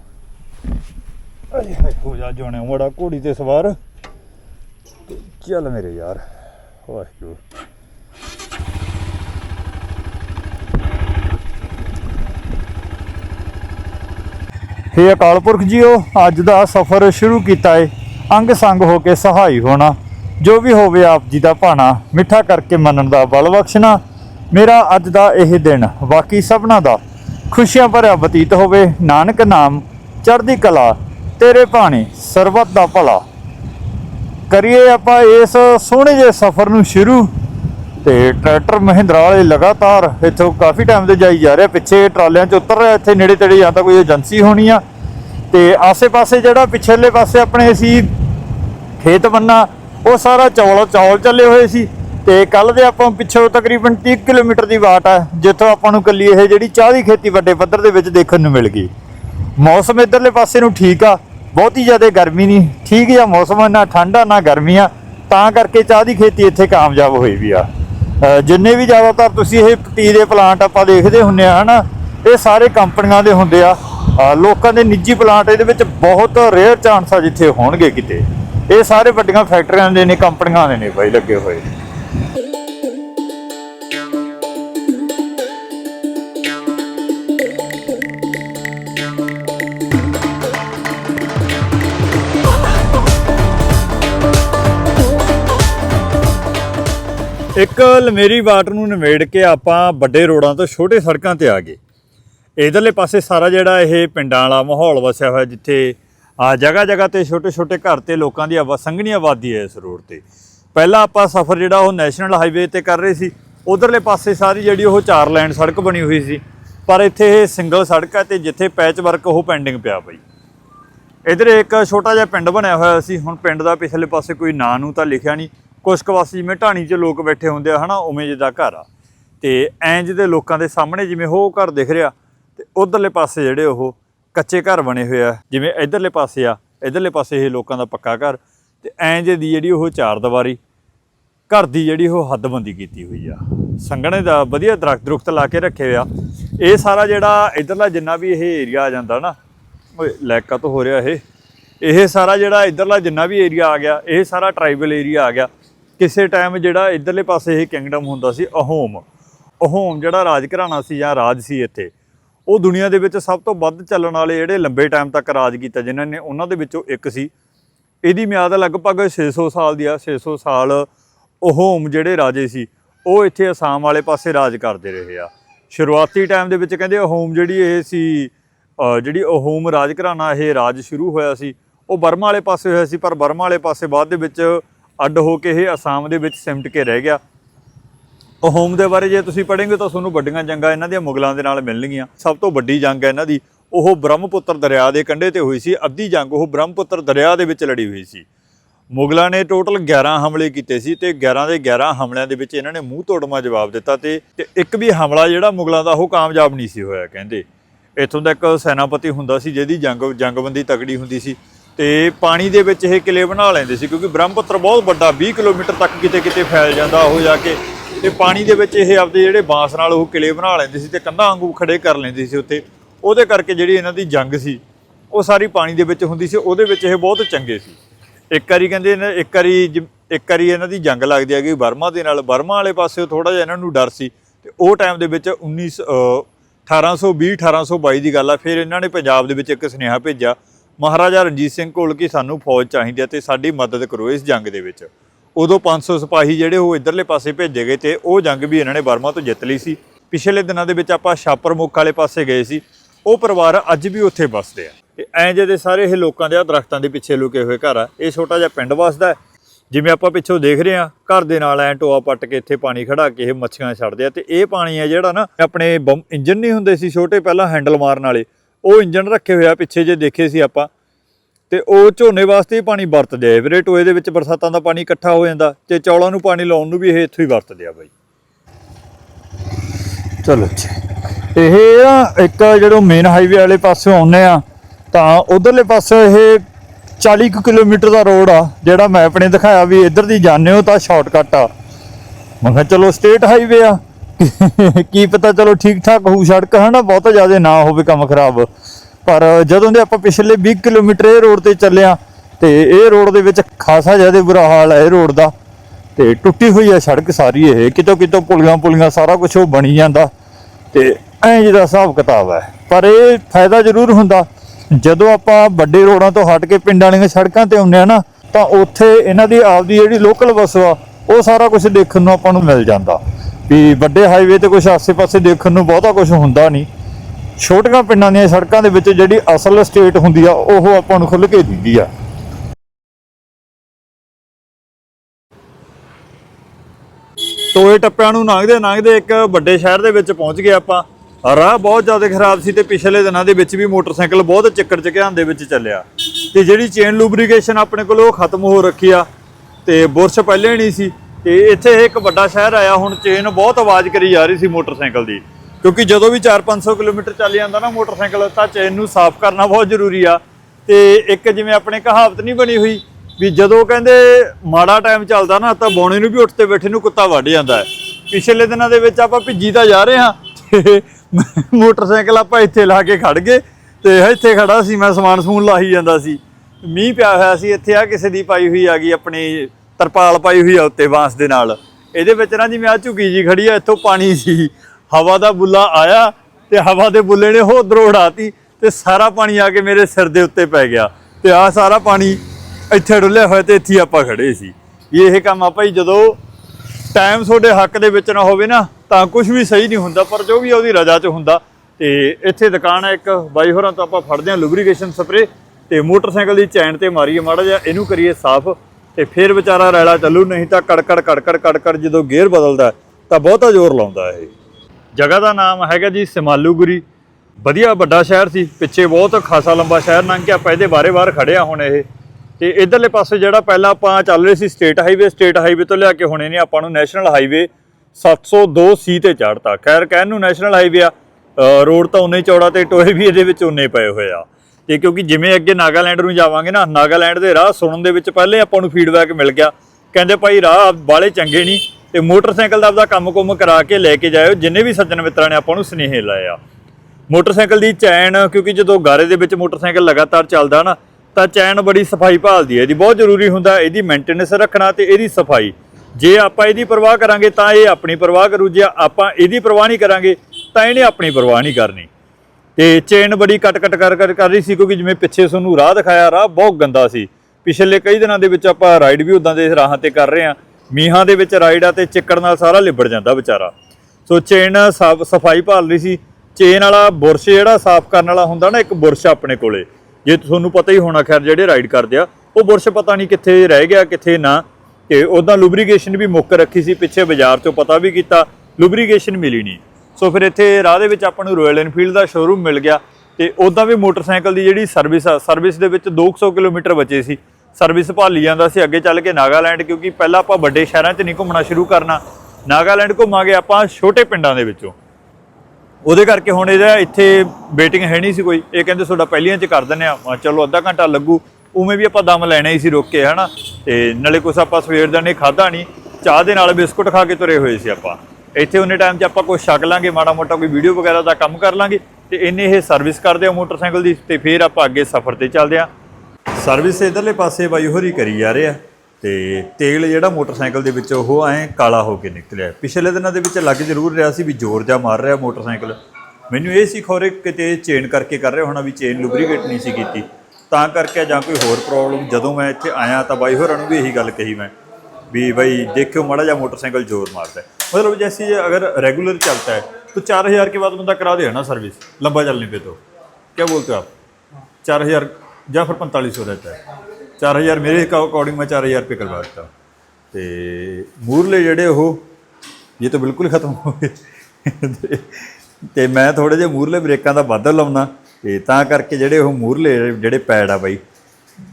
ਆਏ ਹਾਏ, ਹੋ ਜਾ ਜੋਣੇ ਮੜਾ ਘੋੜੀ ਤੇ ਸਵਾਰ। ਚੱਲ ਮੇਰੇ ਯਾਰ, ਵਾਹਿਗੁਰੂ। ਹੇ ਅਕਾਲ ਪੁਰਖ ਜੀਓ, ਅੱਜ ਦਾ ਸਫ਼ਰ ਸ਼ੁਰੂ ਕੀਤਾ ਏ। ਅੰਗ ਸੰਗ ਹੋ ਕੇ ਸਹਾਈ ਹੋਣਾ, ਜੋ ਵੀ ਹੋਵੇ ਆਪ ਜੀ ਦਾ ਭਾਣਾ, ਮਿੱਠਾ ਕਰਕੇ ਮੰਨਣ ਦਾ ਬਲ ਬਖਸ਼ਣਾ। ਮੇਰਾ ਅੱਜ ਦਾ ਇਹ ਦਿਨ ਬਾਕੀ ਸਭਨਾ ਦਾ। ਖੁਸ਼ੀਆਂ ਭਰਿਆ ਬਤੀਤ ਹੋਵੇ, ਨਾਨਕ ਨਾਮ, ਚੜ੍ਹਦੀ ਕਲਾ, ਤੇਰੇ ਭਾਣੇ, ਸਰਬਤ ਦਾ ਭਲਾ। ਕਰੀਏ ਆਪਾਂ ਇਸ ਸੋਹਣੇ ਜਿਹੇ ਸਫ਼ਰ ਨੂੰ ਸ਼ੁਰੂ। ਤੇ ਟਰੈਕਟਰ ਮਹਿੰਦਰਾ ਵਾਲੇ ਲਗਾਤਾਰ ਇੱਥੋਂ ਕਾਫੀ ਟਾਈਮ 'ਤੇ ਜਾਈ ਜਾ ਰਿਹਾ ਪਿੱਛੇ ਟਰਾਲਿਆਂ 'ਚ ਉਤਰ ਰਿਹਾ, ਇੱਥੇ ਨੇੜੇ ਤੇੜੇ ਜਾਂ ਤਾਂ ਕੋਈ ਏਜੰਸੀ ਹੋਣੀ ਆ ਤੇ ਆਸੇ-ਪਾਸੇ ਜਿਹੜਾ ਪਿਛਲੇ ਪਾਸੇ ਆਪਣੇ ਸੀ ਖੇਤ ਬੰਨਾ ਉਹ ਸਾਰਾ ਚੌਲ ਚੌਲ ਚੱਲੇ ਹੋਏ ਸੀ ਤੇ ਕੱਲ ਦੇ ਆਪਾਂ ਪਿੱਛੋਂ ਤਕਰੀਬਨ 30 ਕਿਲੋਮੀਟਰ ਦੀ ਵਾਟ ਆ ਜਿੱਥੋਂ ਆਪਾਂ ਨੂੰ ਕੱਲੀ ਇਹ ਜਿਹੜੀ ਚਾਹ ਦੀ ਖੇਤੀ ਵੱਡੇ ਪੱਧਰ ਦੇ ਵਿੱਚ ਦੇਖਣ ਨੂੰ ਮਿਲ ਗਈ। ਮੌਸਮ ਇਧਰਲੇ ਪਾਸੇ ਨੂੰ ਠੀਕ ਆ ਬਹੁਤੀ ਜ਼ਿਆਦਾ ਗਰਮੀ ਨਹੀਂ ਠੀਕ ਜਿਹਾ ਮੌਸਮ ਆ, ਨਾ ਠੰਡਾ ਨਾ ਗਰਮੀ ਆ ਤਾਂ ਕਰਕੇ ਚਾਹ ਦੀ ਖੇਤੀ ਇੱਥੇ ਕਾਮਯਾਬ ਹੋਈ ਵੀ ਆ। ਜਿੰਨੇ ਵੀ ਜ਼ਿਆਦਾਤਰ ਤੁਸੀਂ ਇਹ ਟੀ ਦੇ ਪਲਾਂਟ ਆਪਾਂ ਦੇਖਦੇ ਹੁੰਨੇ ਆ ਹਨਾ ਇਹ ਸਾਰੇ ਕੰਪਨੀਆਂ ਦੇ ਹੁੰਦੇ ਆ। ਲੋਕਾਂ ਦੇ ਨਿੱਜੀ ਪਲਾਂਟ ਇਹਦੇ ਵਿੱਚ ਬਹੁਤ ਰੇਅਰ ਚਾਂਸ ਆ ਜਿੱਥੇ ਹੋਣਗੇ ਕਿਤੇ। ਇਹ ਸਾਰੇ ਵੱਡੀਆਂ ਫੈਕਟਰੀਆਂ ਦੇ ਨੇ, ਕੰਪਨੀਆਂ ਦੇ ਨੇ ਬਾਈ, ਲੱਗੇ ਹੋਏ ਇੱਕ ਲਮੇਰੀ ਬਾਟ ਨੂੰ ਨਿਮੇੜ ਕੇ ਆਪਾਂ ਵੱਡੇ ਰੋਡਾਂ ਤੋਂ ਛੋਟੇ ਸੜਕਾਂ ਤੇ ਆ ਗਏ। ਇਧਰਲੇ ਪਾਸੇ ਸਾਰਾ ਜਿਹੜਾ ਇਹ ਪਿੰਡਾਂ ਵਾਲਾ ਮਾਹੌਲ ਵਸਿਆ ਹੋਇਆ ਜਿੱਥੇ ਆ ਜਗ੍ਹਾ ਜਗ੍ਹਾ ਤੇ ਛੋਟੇ ਛੋਟੇ ਘਰ ਤੇ ਲੋਕਾਂ ਦੀ ਆਵਾ, ਸੰਘਣੀ ਆਬਾਦੀ ਹੈ ਇਸ ਰੋਡ ਤੇ। ਪਹਿਲਾਂ ਆਪਾਂ ਸਫ਼ਰ ਜਿਹੜਾ ਉਹ ਨੈਸ਼ਨਲ ਹਾਈਵੇ ਤੇ ਕਰ ਰਹੇ ਸੀ, ਉਧਰਲੇ ਪਾਸੇ ਸਾਰੀ ਜਿਹੜੀ ਉਹ ਚਾਰ ਲਾਈਨ ਸੜਕ ਬਣੀ ਹੋਈ ਸੀ, ਪਰ ਇੱਥੇ ਇਹ ਸਿੰਗਲ ਸੜਕ ਹੈ ਤੇ ਜਿੱਥੇ ਪੈਚ ਵਰਕ ਉਹ ਪੈਂਡਿੰਗ ਪਿਆ ਪਈ ਇਧਰ ਇੱਕ ਛੋਟਾ ਜਿਹਾ ਪਿੰਡ ਬਣਿਆ ਹੋਇਆ ਸੀ, ਹੁਣ ਪਿੰਡ ਦਾ ਪਿਛਲੇ ਪਾਸੇ ਕੋਈ ਨਾਂ ਨੂੰ ਤਾਂ ਲਿਖਿਆ ਨਹੀਂ। ਕੁਛ ਕੁ ਪਾਸੇ ਜਿਵੇਂ ਢਾਣੀ 'ਚ ਲੋਕ ਬੈਠੇ ਹੁੰਦੇ ਆ, ਹਨਾ, ਉਵੇਂ ਜਿਹਾ ਘਰ ਆ। ਤੇ ਐਂਜ ਦੇ ਲੋਕਾਂ ਦੇ ਸਾਹਮਣੇ ਜਿਵੇਂ ਉਹ ਘਰ ਦਿਖ ਰਿਹਾ ਉਧਰਲੇ ਪਾਸੇ ਜਿਹੜੇ ਉਹ ਕੱਚੇ ਘਰ ਬਣੇ ਹੋਏ ਆ। ਜਿਵੇਂ ਇਧਰਲੇ ਪਾਸੇ ਆ, ਇਧਰਲੇ ਪਾਸੇ ਇਹ ਲੋਕਾਂ ਦਾ ਪੱਕਾ ਘਰ ਤੇ ਜੇ ਦੀ ਜਿਹੜੀ ਉਹ ਚਾਰ ਦੀਵਾਰੀ, ਘਰ ਦੀ ਜਿਹੜੀ ਉਹ ਹੱਦਬੰਦੀ ਕੀਤੀ ਹੋਈ ਆ। ਸੰਘਣੇ ਦਾ ਵਧੀਆ ਦਰਖਤ ਦਰੁਖਤ ਲਾ ਕੇ ਰੱਖੇ ਆ। ਇਹ ਸਾਰਾ ਜਿਹੜਾ ਇਧਰਲਾ ਜਿੰਨਾ ਵੀ ਇਹ ਏਰੀਆ ਆ ਜਾਂਦਾ ਨਾ, ਓਏ ਲੈਕਾ ਤੋਂ ਹੋ ਰਿਹਾ ਇਹ। ਇਹ ਸਾਰਾ ਜਿਹੜਾ ਇਧਰਲਾ ਜਿੰਨਾ ਵੀ ਏਰੀਆ ਆ ਗਿਆ, ਇਹ ਸਾਰਾ ਟ੍ਰਾਈਬਲ ਏਰੀਆ ਆ ਗਿਆ। ਕਿਸੇ ਟਾਈਮ ਜਿਹੜਾ ਇਧਰਲੇ ਪਾਸੇ ਇਹ ਕਿੰਗਡਮ ਹੁੰਦਾ ਸੀ, ਅਹੋਮ। ਅਹੋਮ ਜਿਹੜਾ ਰਾਜ ਘਰਾਣਾ ਸੀ ਜਾਂ ਰਾਜ ਸੀ ਇੱਥੇ। ਉਹ ਦੁਨੀਆ ਦੇ ਵਿੱਚ ਸਭ ਤੋਂ ਵੱਧ ਚੱਲਣ ਵਾਲੇ ਜਿਹੜੇ ਲੰਬੇ ਟਾਈਮ ਤੱਕ ਰਾਜ ਕੀਤਾ ਜਿਨ੍ਹਾਂ ਨੇ ਉਹਨਾਂ ਦੇ ਵਿੱਚੋਂ ਇੱਕ ਸੀ। ਇਹਦੀ ਮਿਆਦ ਲਗਭਗ 600 ਸਾਲ ਦੀ ਆ 600 ਸਾਲ ਅਹੋਮ ਜਿਹੜੇ ਰਾਜੇ ਸੀ, ਉਹ ਇੱਥੇ ਅਸਾਮ ਵਾਲੇ ਪਾਸੇ ਰਾਜ ਕਰਦੇ ਰਹੇ ਆ। ਸ਼ੁਰੂਆਤੀ ਟਾਈਮ ਦੇ ਵਿੱਚ ਕਹਿੰਦੇ ਅਹੋਮ ਜਿਹੜੀ ਇਹ ਸੀ ਜਿਹੜੀ ਅਹੋਮ ਰਾਜ ਘਰਾਣਾ ਇਹ ਰਾਜ ਸ਼ੁਰੂ ਹੋਇਆ ਸੀ, ਉਹ ਬਰਮਾ ਵਾਲੇ ਪਾਸੇ ਹੋਇਆ ਸੀ, ਪਰ ਬਰਮਾ ਵਾਲੇ ਪਾਸੇ ਬਾਅਦ ਦੇ ਵਿੱਚ ਅੱਡ ਹੋ ਕੇ ਇਹ ਅਸਾਮ ਦੇ ਵਿੱਚ ਸਿਮਟ ਕੇ ਰਹਿ ਗਿਆ। ਅਹੋਮ ਦੇ ਬਾਰੇ ਜੇ ਤੁਸੀਂ ਪੜ੍ਹੋਗੇ ਤਾਂ ਤੁਹਾਨੂੰ ਵੱਡੀਆਂ ਜੰਗਾਂ ਇਹਨਾਂ ਦੀਆਂ ਮੁਗਲਾਂ ਦੇ ਨਾਲ ਮਿਲਣਗੀਆਂ। ਸਭ ਤੋਂ ਵੱਡੀ ਜੰਗ ਹੈ ਇਹਨਾਂ ਦੀ। ਉਹ ਬ੍ਰਹਮਪੁੱਤਰ ਦਰਿਆ ਦੇ ਕੰਢੇ ਤੇ ਹੋਈ ਸੀ, ਅੱਧੀ ਜੰਗ ਉਹ ਬ੍ਰਹਮਪੁੱਤਰ ਦਰਿਆ ਦੇ ਵਿੱਚ ਲੜੀ ਹੋਈ ਸੀ। ਮੁਗਲਾਂ ਨੇ ਟੋਟਲ 11 ਹਮਲੇ ਕੀਤੇ ਸੀ ਤੇ 11 ਦੇ 11 ਹਮਲਿਆਂ ਦੇ ਵਿੱਚ ਇਹਨਾਂ ਨੇ ਮੂੰਹ ਤੋੜਮਾ ਜਵਾਬ ਦਿੱਤਾ ਤੇ ਇੱਕ ਵੀ ਹਮਲਾ ਜਿਹੜਾ ਮੁਗਲਾਂ ਦਾ ਉਹ ਕਾਮਯਾਬ ਨਹੀਂ ਸੀ ਹੋਇਆ ਕਹਿੰਦੇ। ਇੱਥੋਂ ਦਾ ਇੱਕ ਸੈਨਾਪਤੀ ਹੁੰਦਾ ਸੀ ਜਿਹਦੀ ਜੰਗ, ਜੰਗਬੰਦੀ ਤਕੜੀ ਹੁੰਦੀ ਸੀ ਤੇ ਪਾਣੀ ਦੇ ਵਿੱਚ ਇਹ ਕਿਲੇ ਬਣਾ ਲੈਂਦੇ ਸੀ ਕਿਉਂਕਿ ਬ੍ਰਹਮਪੁੱਤਰ ਬਹੁਤ ਵੱਡਾ 20 ਕਿਲੋਮੀਟਰ ਤੱਕ ਕਿਤੇ ਕਿਤੇ ਫੈਲ ਜਾਂਦਾ, ਉਹ ਜਾ ਕੇ ਤੇ ਪਾਣੀ ਦੇ ਵਿੱਚ ਇਹ ਆਪਦੇ ਜਿਹੜੇ ਬਾਂਸ ਨਾਲ ਉਹ ਕਿਲੇ ਬਣਾ ਲੈਂਦੇ ਸੀ ਤੇ ਕੰਧਾਂ ਵਾਂਗੂ ਖੜੇ ਕਰ ਲੈਂਦੇ ਸੀ ਉੱਥੇ। ਉਹਦੇ ਕਰਕੇ ਜਿਹੜੀ ਇਹਨਾਂ ਦੀ ਜੰਗ ਸੀ ਉਹ ਸਾਰੀ ਪਾਣੀ ਦੇ ਵਿੱਚ ਹੁੰਦੀ ਸੀ ਉਹਦੇ ਵਿੱਚ ਇਹ ਬਹੁਤ ਚੰਗੇ ਸੀ। ਇੱਕ ਵਾਰੀ ਕਹਿੰਦੇ ਨੇ ਇੱਕ ਵਾਰੀ ਜਿ- ਇੱਕ ਵਾਰੀ ਇਹਨਾਂ ਦੀ ਜੰਗ ਲੱਗਦੀ ਹੈਗੀ ਬਰਮਾ ਦੇ ਨਾਲ। ਬਰਮਾ ਵਾਲੇ ਪਾਸੇ ਥੋੜਾ ਜਿਹਾ ਇਹਨਾਂ ਨੂੰ ਡਰ ਸੀ ਤੇ ਉਹ ਟਾਈਮ ਦੇ ਵਿੱਚ 19 ਅ, 1820 1822 ਦੀ ਗੱਲ ਆ। ਫਿਰ ਇਹਨਾਂ ਨੇ ਪੰਜਾਬ ਦੇ ਵਿੱਚ ਇੱਕ ਸੁਨੇਹਾ ਭੇਜਿਆ ਮਹਾਰਾਜਾ ਰਣਜੀਤ ਸਿੰਘ ਕੋਲ ਕਿ ਸਾਨੂੰ ਫੌਜ ਚਾਹੀਦੀ ਹੈ ਤੇ ਸਾਡੀ ਮਦਦ ਕਰੋ ਇਸ ਜੰਗ ਦੇ ਵਿੱਚ। ਉਦੋਂ 500 ਸਿਪਾਹੀ ਜਿਹੜੇ ਉਹ ਇਧਰਲੇ ਪਾਸੇ ਭੇਜੇ ਗਏ ਤੇ ਉਹ ਜੰਗ ਵੀ ਇਹਨਾਂ ਨੇ ਬਰਮਾ ਤੋਂ ਜਿੱਤ ਲਈ ਸੀ। ਪਿਛਲੇ ਦਿਨਾਂ ਦੇ ਵਿੱਚ ਆਪਾਂ ਛਾਪਰਮੁਖ ਵਾਲੇ ਪਾਸੇ ਗਏ ਸੀ। ਉਹ ਪਰਿਵਾਰ ਅੱਜ ਵੀ ਉੱਥੇ ਵੱਸਦੇ ਆ। ਤੇ ਐਂ ਜਿਹੇ ਦੇ ਸਾਰੇ ਇਹ ਲੋਕਾਂ ਦੇ ਆ ਦਰਖਤਾਂ ਦੇ ਪਿੱਛੇ ਲੁਕੇ ਹੋਏ ਘਰ ਆ। ਇਹ ਛੋਟਾ ਜਿਹਾ ਪਿੰਡ ਵੱਸਦਾ ਜਿਵੇਂ ਆਪਾਂ ਪਿੱਛੋਂ ਦੇਖ ਰਹੇ ਆ ਘਰ ਦੇ ਨਾਲ ਐ ਟੋਆ ਪੱਟ ਕੇ ਇੱਥੇ ਪਾਣੀ ਖੜਾ ਕੇ ਇਹ ਮੱਛੀਆਂ ਛੱਡਦੇ ਆ। ਤੇ ਇਹ ਪਾਣੀ ਆ ਜਿਹੜਾ ਨਾ, ਆਪਣੇ ਬੰਮ- ਇੰਜਨ ਨਹੀਂ ਹੁੰਦੇ ਸੀ, ਛੋਟੇ ਪਹਿਲਾਂ ਹੈਂਡਲ ਮਾਰਨ ਵਾਲੇ। ਉਹ ਇੰਜਨ ਰੱਖੇ ਹੋਇਆ ਪਿੱਛੇ ਜੇ ਦੇਖੇ ਸੀ ਆਪਾਂ। ਤੇ ਉਹ ਝੋਨੇ ਵਾਸਤੇ ਹੀ ਪਾਣੀ ਵਰਤਦੇ ਆ ਵੀਰੇ, ਟੋਏ ਦੇ ਵਿੱਚ ਬਰਸਾਤਾਂ ਦਾ ਪਾਣੀ ਇਕੱਠਾ ਹੋ ਜਾਂਦਾ ਤੇ ਚੌਲਾਂ ਨੂੰ ਪਾਣੀ ਲਾਉਣ ਨੂੰ ਵੀ ਇਹ ਇੱਥੋਂ ਹੀ ਵਰਤਦੇ ਆ ਬਾਈ। ਚਲੋ ਜੀ। ਇਹ ਆ ਇੱਕ ਜਦੋਂ ਮੇਨ ਹਾਈਵੇ ਵਾਲੇ ਪਾਸੇ ਆਉਂਦੇ ਆ, ਤਾਂ ਉਧਰਲੇ ਪਾਸੇ ਇਹ 40 ਕੁ ਕਿਲੋਮੀਟਰ ਦਾ ਰੋਡ ਆ, ਜਿਹੜਾ ਮੈਂ ਆਪਣੇ ਦਿਖਾਇਆ ਵੀ ਇੱਧਰ ਦੀ ਜਾਂਦੇ ਹੋ ਤਾਂ ਸ਼ਾਰਟਕਟ ਆ। ਮੈਂ ਕਿਹਾ ਚਲੋ ਸਟੇਟ ਹਾਈਵੇ ਆ। ਕੀ ਪਤਾ ਚਲੋ ਠੀਕ ਠਾਕ ਹੋਊ ਸੜਕ, ਹਨਾ, ਬਹੁਤਾ ਜ਼ਿਆਦਾ ਨਾ ਹੋਵੇ ਕੰਮ ਖਰਾਬ। ਪਰ ਜਦੋਂ ਦੇ ਆਪਾਂ ਪਿਛਲੇ 20 ਕਿਲੋਮੀਟਰ ਇਹ ਰੋਡ ਤੇ ਚੱਲਿਆ ਤੇ ਇਹ ਰੋਡ ਦੇ ਵਿੱਚ ਖਾਸਾ ਜ਼ਿਆਦਾ ਬੁਰਾ ਹਾਲ ਹੈ ਇਹ ਰੋਡ ਦਾ। ਤੇ ਟੁੱਟੀ ਹੋਈ ਹੈ ਸੜਕ ਸਾਰੀ ਇਹ, ਕਿਤੋਂ ਕਿਤੋਂ ਪੁਲੀਆਂ ਪੁਲੀਆਂ ਸਾਰਾ ਕੁਝ ਉਹ ਬਣੀ ਜਾਂਦਾ। ਤੇ ਐਂ ਜਿਹਦਾ ਹਿਸਾਬ ਕਿਤਾਬ ਹੈ ਪਰ ਇਹ ਫਾਇਦਾ ਜ਼ਰੂਰ ਹੁੰਦਾ। ਜਦੋਂ ਆਪਾਂ ਵੱਡੇ ਰੋਡਾਂ ਤੋਂ ਹਟ ਕੇ ਪਿੰਡਾਂ ਵਾਲੀਆਂ ਸੜਕਾਂ ਤੇ ਆਉਂਦੇ ਆ ਨਾ, ਤਾਂ ਉੱਥੇ ਇਹਨਾਂ ਦੀ ਆਪਦੀ ਜਿਹੜੀ ਲੋਕਲ ਬੱਸ ਆ, ਉਹ ਸਾਰਾ ਕੁਝ ਦੇਖਣ ਨੂੰ ਆਪਾਂ ਨੂੰ ਮਿਲ ਜਾਂਦਾ। ਵੀ ਵੱਡੇ ਹਾਈਵੇ ਤੇ ਕੁਝ ਆਸੇ-ਪਾਸੇ ਦੇਖਣ ਨੂੰ ਬਹੁਤਾ ਕੁਝ ਹੁੰਦਾ ਨਹੀਂ। ਛੋਟੀਆਂ ਪਿੰਡਾਂ ਦੀਆਂ ਸੜਕਾਂ ਦੇ ਵਿੱਚ ਜਿਹੜੀ ਅਸਲ ਸਟੇਟ ਹੁੰਦੀ ਆ, ਉਹ ਆਪਾਂ ਨੂੰ ਖੁੱਲ ਕੇ ਦਿੰਦੀ ਆ। ਟੋਏ ਟੱਪਿਆਂ ਨੂੰ ਲੰਘਦੇ ਲੰਘਦੇ ਇੱਕ ਵੱਡੇ ਸ਼ਹਿਰ ਦੇ ਵਿੱਚ ਪਹੁੰਚ ਗਏ ਆਪਾਂ। ਰਾਹ ਬਹੁਤ ਜ਼ਿਆਦਾ ਖਰਾਬ ਸੀ ਤੇ ਪਿਛਲੇ ਦਿਨਾਂ ਦੇ ਵਿੱਚ ਵੀ ਮੋਟਰਸਾਈਕਲ ਬਹੁਤ ਚੱਕਰ ਚਕਿਆਨ ਦੇ ਵਿੱਚ ਚੱਲਿਆ। ਤੇ ਜਿਹੜੀ ਚੇਨ ਲੂਬਰੀਕੇਸ਼ਨ ਆਪਣੇ ਕੋਲ ਉਹ ਖਤਮ ਹੋ ਰੱਖੀ ਆ ਤੇ ਬੁਰਸ਼ ਪਹਿਲੇ ਨਹੀਂ ਸੀ। ਤੇ ਇੱਥੇ ਇੱਕ ਵੱਡਾ ਸ਼ਹਿਰ ਆਇਆ, ਹੁਣ ਚੇਨ ਬਹੁਤ ਆਵਾਜ਼ ਕਰੀ ਜਾ ਰਹੀ ਸੀ ਮੋਟਰਸਾਈਕਲ ਦੀ। ਕਿਉਂਕਿ ਜਦੋਂ ਵੀ 4-500 ਕਿਲੋਮੀਟਰ ਚੱਲ ਜਾਂਦਾ ਨਾ ਮੋਟਰਸਾਈਕਲ, ਤਾਂ ਚੇਨ ਨੂੰ ਸਾਫ਼ ਕਰਨਾ ਬਹੁਤ ਜ਼ਰੂਰੀ ਆ। ਤੇ ਇੱਕ ਜਿਵੇਂ ਆਪਣੇ ਕਹਾਵਤ ਨਹੀਂ ਬਣੀ ਹੋਈ ਵੀ ਜਦੋਂ ਕਹਿੰਦੇ ਮਾੜਾ ਟਾਈਮ ਚੱਲਦਾ ਨਾ, ਤਾਂ ਬੌਣੇ ਨੂੰ ਵੀ ਉੱਠ ਤੇ ਬੈਠੇ ਨੂੰ ਕੁੱਤਾ ਵੱਢ ਜਾਂਦਾ ਹੈ। ਪਿਛਲੇ ਦਿਨਾਂ ਦੇ ਵਿੱਚ ਆਪਾਂ ਭਿੱਜੀ ਤਾਂ ਜਾ ਰਹੇ ਹਾਂ, ਤੇ ਮੋਟਰਸਾਈਕਲ ਆਪਾਂ ਇੱਥੇ ਲਾ ਕੇ ਖੜ ਗਏ, ਤੇ ਇੱਥੇ ਖੜਾ ਸੀ, ਮੈਂ ਸਮਾਨ ਸਮੂਨ ਲਾਹੀ ਜਾਂਦਾ ਸੀ। ਮੀਂਹ ਪਿਆ ਹੋਇਆ ਸੀ, ਇੱਥੇ ਆ ਕਿਸੇ ਦੀ ਪਾਈ ਹੋਈ ਆ ਗਈ, ਆਪਣੀ ਤਰਪਾਲ ਪਾਈ ਹੋਈ ਆ ਉੱਤੇ ਬਾਂਸ ਦੇ ਨਾਲ। ਇਹਦੇ ਵਿੱਚ ਨਾ ਜਿਵੇਂ ਆ ਝੁਕੀ ਜੀ ਖੜੀ ਆ, ਇੱਥੋਂ ਪਾਣੀ ਸੀ। ਹਵਾ ਦਾ ਬੁੱਲਾ ਆਇਆ ਤੇ ਹਵਾ ਦੇ ਬੁੱਲੇ ਨੇ ਉਹ ਉੱਧਰੋਂ ਉਡਾਤੀ ਤੇ ਸਾਰਾ ਪਾਣੀ ਆ ਕੇ ਮੇਰੇ ਸਿਰ ਦੇ ਉੱਤੇ ਪੈ ਗਿਆ ਤੇ ਆ ਸਾਰਾ ਪਾਣੀ ਇੱਥੇ ਡੁੱਲਿਆ ਹੋਇਆ ਤੇ ਇੱਥੇ ਹੀ ਆਪਾਂ ਖੜੇ ਸੀ। ਇਹ ਕੰਮ ਆਪਾਂ ਹੀ ਜਦੋਂ ਟਾਈਮ ਤੁਹਾਡੇ ਹੱਕ ਦੇ ਵਿੱਚ ਨਾ ਹੋਵੇ ਨਾ, ਤਾਂ ਕੁਝ ਵੀ ਸਹੀ ਨਹੀਂ ਹੁੰਦਾ, ਪਰ ਜੋ ਵੀ ਉਹਦੀ ਰਜਾ 'ਚ ਹੁੰਦਾ। ਤੇ ਇੱਥੇ ਦੁਕਾਨ ਹੈ ਇੱਕ, ਬਾਈ ਹੋਰਾਂ ਤੋਂ ਆਪਾਂ ਫੜਦੇ ਹਾਂ ਲੁਬਰੀਕੇਸ਼ਨ ਸਪਰੇ ਤੇ ਮੋਟਰਸਾਈਕਲ ਦੀ ਚੈਨ ਤੇ ਮਾਰੀਏ ਮਾੜਾ ਜਿਹਾ, ਇਹਨੂੰ ਕਰੀਏ ਸਾਫ਼ ਤੇ ਫਿਰ ਵਿਚਾਰਾ ਰੈਲਾ ਚੱਲੂ, ਨਹੀਂ ਤਾਂ ਕੜਕੜ ਕੜਕੜ ਕੜਕੜ ਜਦੋਂ ਗੇਅਰ ਬਦਲਦਾ, ਤਾਂ ਬਹੁਤਾ ਜ਼ੋਰ ਲਾਉਂਦਾ ਇਹ। ਜਗ੍ਹਾ ਦਾ ਨਾਮ ਹੈਗਾ ਜੀ ਸਿਮਾਲੂਗੁਰੀ। ਵਧੀਆ ਵੱਡਾ ਸ਼ਹਿਰ ਸੀ, ਪਿੱਛੇ ਬਹੁਤ ਖਾਸਾ ਲੰਬਾ ਸ਼ਹਿਰ ਲੰਘ ਕੇ ਆਪਾਂ ਇਹਦੇ ਬਾਰੇ-ਬਾਰ ਖੜਿਆ ਹੁਣ ਇਹ। ਤੇ ਇਧਰਲੇ ਪਾਸੇ ਜਿਹੜਾ ਪਹਿਲਾਂ ਆਪਾਂ ਚੱਲ ਰਹੇ ਸੀ ਸਟੇਟ ਹਾਈਵੇ ਸਟੇਟ ਹਾਈਵੇ ਤੋਂ ਲਿਆ ਕੇ ਹੁਣੇ ਨੇ ਆਪਾਂ ਨੂੰ ਨੈਸ਼ਨਲ ਹਾਈਵੇ 702 ਸੀ ਤੇ ਚੜਤਾ ਖੈਰ, ਕਹਿਣ ਨੂੰ ਨੈਸ਼ਨਲ ਹਾਈਵੇ ਆ ਰੋਡ ਤਾਂ ਉਨੇ ਚੌੜਾ ਤੇ ਟੋਏ ਵੀ ਇਹਦੇ ਵਿੱਚ ਉਨੇ ਪਏ ਹੋਏ ਆ। ਤੇ ਕਿਉਂਕਿ ਜਿਵੇਂ ਅੱਗੇ ਨਾਗਾਲੈਂਡ ਨੂੰ ਜਾਵਾਂਗੇ ਨਾ, ਨਾਗਾਲੈਂਡ ਦੇ ਰਾਹ ਸੁਣਨ ਦੇ ਵਿੱਚ ਪਹਿਲੇ ਆਪਾਂ ਨੂੰ ਫੀਡਬੈਕ ਮਿਲ ਗਿਆ। ਕਹਿੰਦੇ ਭਾਈ ਰਾਹ ਬਾਲੇ ਚੰਗੇ ਨਹੀਂ ਤੇ ਮੋਟਰਸਾਈਕਲ ਦਾ ਆਪਦਾ ਕੰਮ-ਕੁਮ ਕਰਾ ਕੇ ਲੈ ਕੇ ਜਾਇਓ, ਜਿੰਨੇ ਵੀ ਸੱਜਣ ਮਿੱਤਰਾਂ ਨੇ ਆਪਾਂ ਨੂੰ ਸੁਨੇਹੇ ਲਾਇਆ ਮੋਟਰਸਾਈਕਲ ਦੀ ਚੈਨ, ਕਿਉਂਕਿ ਜਦੋਂ ਗਾਰੇ ਦੇ ਵਿੱਚ ਮੋਟਰਸਾਈਕਲ ਲਗਾਤਾਰ ਚੱਲਦਾ ਨਾ, ਤਾਂ ਚੈਨ ਬੜੀ ਸਫ਼ਾਈ ਭਾਲਦੀ ਹੈ। ਇਹਦੀ ਬਹੁਤ ਜ਼ਰੂਰੀ ਹੁੰਦਾ, ਇਹਦੀ ਮੇਨਟੇਨੈਂਸ ਰੱਖਣਾ ਤੇ ਇਹਦੀ ਸਫ਼ਾਈ। ਜੇ ਆਪਾਂ ਇਹਦੀ ਪਰਵਾਹ ਕਰਾਂਗੇ, ਤਾਂ ਇਹ ਆਪਣੀ ਪਰਵਾਹ ਕਰੂ। ਜੇ ਆਪਾਂ ਇਹਦੀ ਪਰਵਾਹ ਨਹੀਂ ਕਰਾਂਗੇ, ਤਾਂ ਇਹਨੇ ਆਪਣੀ ਪਰਵਾਹ ਨਹੀਂ ਕਰਨੀ। ਤੇ ਚੇਨ ਬੜੀ ਕੱਟ ਕੱਟ ਕਰ ਕਰ ਕਰ ਰਹੀ ਸੀ, ਕਿਉਂਕਿ ਜਿਵੇਂ ਪਿੱਛੇ ਤੁਹਾਨੂੰ ਰਾਹ ਦਿਖਾਇਆ, ਰਾਹ ਬਹੁਤ ਗੰਦਾ ਸੀ। ਪਿਛਲੇ ਕਈ ਦਿਨਾਂ ਦੇ ਵਿੱਚ ਆਪਾਂ ਰਾਈਡ ਵੀ ਉਦਾਂ ਦੇ ਰਾਹਾਂ ਤੇ ਕਰ ਰਹੇ ਆ ਮੀਂਹਾਂ ਦੇ ਵਿੱਚ ਰਾਈਡ ਆ ਤੇ ਚਿੱਕੜ ਨਾਲ ਸਾਰਾ ਲਿਬੜ ਜਾਂਦਾ ਵਿਚਾਰਾ। ਸੋ ਚੇਨ ਸਾਫ਼ ਸਫ਼ਾਈ ਭਾਲ ਰਹੀ ਸੀ। ਚੇਨ ਵਾਲਾ ਬੁਰਸ਼ ਜਿਹੜਾ ਸਾਫ਼ ਕਰਨ ਵਾਲਾ ਹੁੰਦਾ ਨਾ, ਇੱਕ ਬੁਰਸ਼ ਆਪਣੇ ਕੋਲੇ। ਜੇ ਤੁਹਾਨੂੰ ਪਤਾ ਹੀ ਹੋਣਾ, ਖੈਰ ਜਿਹੜੇ ਰਾਈਡ ਕਰਦੇ ਆ, ਉਹ ਬੁਰਸ਼ ਪਤਾ ਨਹੀਂ ਕਿੱਥੇ ਰਹਿ ਗਿਆ, ਕਿੱਥੇ ਨਾ। ਤੇ ਉਹਦਾ ਲੁਬਰੀਕੇਸ਼ਨ ਵੀ ਮੁੱਕ ਰੱਖੀ ਸੀ, ਪਿੱਛੇ ਬਾਜ਼ਾਰ ਚੋਂ ਪਤਾ ਵੀ ਕੀਤਾ ਲੁਬਰੀਕੇਸ਼ਨ ਮਿਲੀ ਨਹੀਂ। ਸੋ ਫਿਰ ਇੱਥੇ ਰਾਹ ਦੇ ਵਿੱਚ ਆਪਾਂ ਨੂੰ ਰਾਇਲ ਐਨਫੀਲਡ ਦਾ ਸ਼ੋਰੂਮ ਮਿਲ ਗਿਆ। ਤੇ ਉਦਾਂ ਵੀ ਮੋਟਰਸਾਈਕਲ ਦੀ ਜਿਹੜੀ ਸਰਵਿਸ ਆ ਸਰਵਿਸ ਦੇ ਵਿੱਚ 200 ਕਿਲੋਮੀਟਰ ਬਚੇ ਸੀ। ਸਰਵਿਸ ਭਾਲੀ ਜਾਂਦਾ ਸੀ, ਅੱਗੇ ਚੱਲ ਕੇ ਨਾਗਾਲੈਂਡ, ਕਿਉਂਕਿ ਪਹਿਲਾਂ ਆਪਾਂ ਵੱਡੇ ਸ਼ਹਿਰਾਂ 'ਚ ਨਹੀਂ ਘੁੰਮਣਾ ਸ਼ੁਰੂ ਕਰਨਾ। ਨਾਗਾਲੈਂਡ ਘੁੰਮਾਂਗੇ ਆਪਾਂ ਛੋਟੇ ਪਿੰਡਾਂ ਦੇ ਵਿੱਚੋਂ। ਉਹਦੇ ਕਰਕੇ ਹੁਣ ਇਹਦਾ ਇੱਥੇ ਵੇਟਿੰਗ ਹੈ ਨਹੀਂ ਸੀ ਕੋਈ। ਇਹ ਕਹਿੰਦੇ ਤੁਹਾਡਾ ਪਹਿਲੀਆਂ 'ਚ ਕਰ ਦਿੰਦੇ ਆ ਮੈਂ ਚਲੋ ਅੱਧਾ ਘੰਟਾ ਲੱਗੂ। ਉਵੇਂ ਵੀ ਆਪਾਂ ਦਮ ਲੈਣਾ ਹੀ ਸੀ ਰੁੱਕ ਕੇ, ਹਨਾ? ਤੇ ਨਾਲੇ ਕੁਛ ਆਪਾਂ ਸਵੇਰ ਦਾ ਨਹੀਂ ਖਾਦਾ ਨਹੀਂ। ਚਾਹ ਦੇ ਨਾਲ ਬਿਸਕੁਟ ਖਾ ਕੇ ਤੁਰੇ ਹੋਏ ਸੀ ਆਪਾਂ। ਇੱਥੇ ਉਹਨੇ ਟਾਈਮ 'ਚ ਆਪਾਂ ਕੁਛ ਛਕ ਲਾਂਗੇ, ਮਾੜਾ ਮੋਟਾ ਕੋਈ ਵੀਡੀਓ ਵਗੈਰਾ ਦਾ ਕੰਮ ਕਰ ਲਾਂਗੇ। ਤੇ ਇੰਨੇ ਇਹ ਸਰਵਿਸ ਕਰਦੇ ਆ ਮੋਟਰਸਾਈਕਲ ਦੀ ਤੇ ਫਿਰ ਆਪਾਂ ਅੱਗੇ ਸਫ਼ਰ ਤੇ ਚੱਲਦੇ ਆ ਸਰਵਿਸ ਇਧਰਲੇ ਪਾਸੇ ਬਾਈ ਹੋਰੀ ਕਰੀ ਜਾ ਰਹੇ ਆ ਤੇ ਤੇਲ ਜਿਹੜਾ ਮੋਟਰਸਾਈਕਲ ਦੇ ਵਿੱਚ ਉਹ ਐ ਕਾਲਾ ਹੋ ਕੇ ਨਿਕਲਿਆ ਪਿਛਲੇ ਦਿਨਾਂ ਦੇ ਵਿੱਚ ਲੱਗ ਜ਼ਰੂਰ ਰਿਹਾ ਸੀ ਵੀ ਜ਼ੋਰ ਜਾ ਮਾਰ ਰਿਹਾ ਮੋਟਰਸਾਈਕਲ ਮੈਨੂੰ ਇਹ ਸੀ ਖੋਰੇ ਕਿਤੇ ਚੇਨ ਕਰਕੇ ਕਰ ਰਿਹਾ ਹੋਣਾ ਵੀ ਚੇਨ ਲੁਬਰੀਕੇਟ ਨਹੀਂ ਸੀ ਕੀਤੀ ਤਾਂ ਕਰਕੇ ਜਾਂ ਕੋਈ ਹੋਰ ਪ੍ਰੋਬਲਮ ਜਦੋਂ ਮੈਂ ਇੱਥੇ ਆਇਆ ਤਾਂ ਬਾਈ ਹੋਰਾਂ ਨੂੰ ਵੀ ਇਹੀ ਗੱਲ ਕਹੀ ਮੈਂ ਵੀ भाई देखो माड़ा जा मोटरसाइकिल जोर मारता है मतलब जैसे ये अगर रेगुलर चलता है तो चार हजार के बाद बंदा करा दे ना सर्विस लंबा चलने पे तो क्या बोलते हो आप चार हजार या फिर पैंतालीस सौ रहता है चार हजार मेरे अकॉर्डिंग मैं चार हजार पे करवा देता ਤੇ ਮੂਰਲੇ ਜਿਹੜੇ ਉਹ ਇਹ ਤਾਂ ਬਿਲਕੁਲ ਖਤਮ ਹੋ ਗਏ ਤੇ ਮੈਂ ਥੋੜੇ ਜਿਹਾ ਮੂਰਲੇ ਬ੍ਰੇਕਾਂ ਦਾ ਵਾਧਾ ਲਾਉਣਾ ਤੇ ਤਾਂ ਕਰਕੇ ਜਿਹੜੇ ਉਹ ਮੂਰਲੇ ਜਿਹੜੇ ਪੈਡ ਆ ਬਾਈ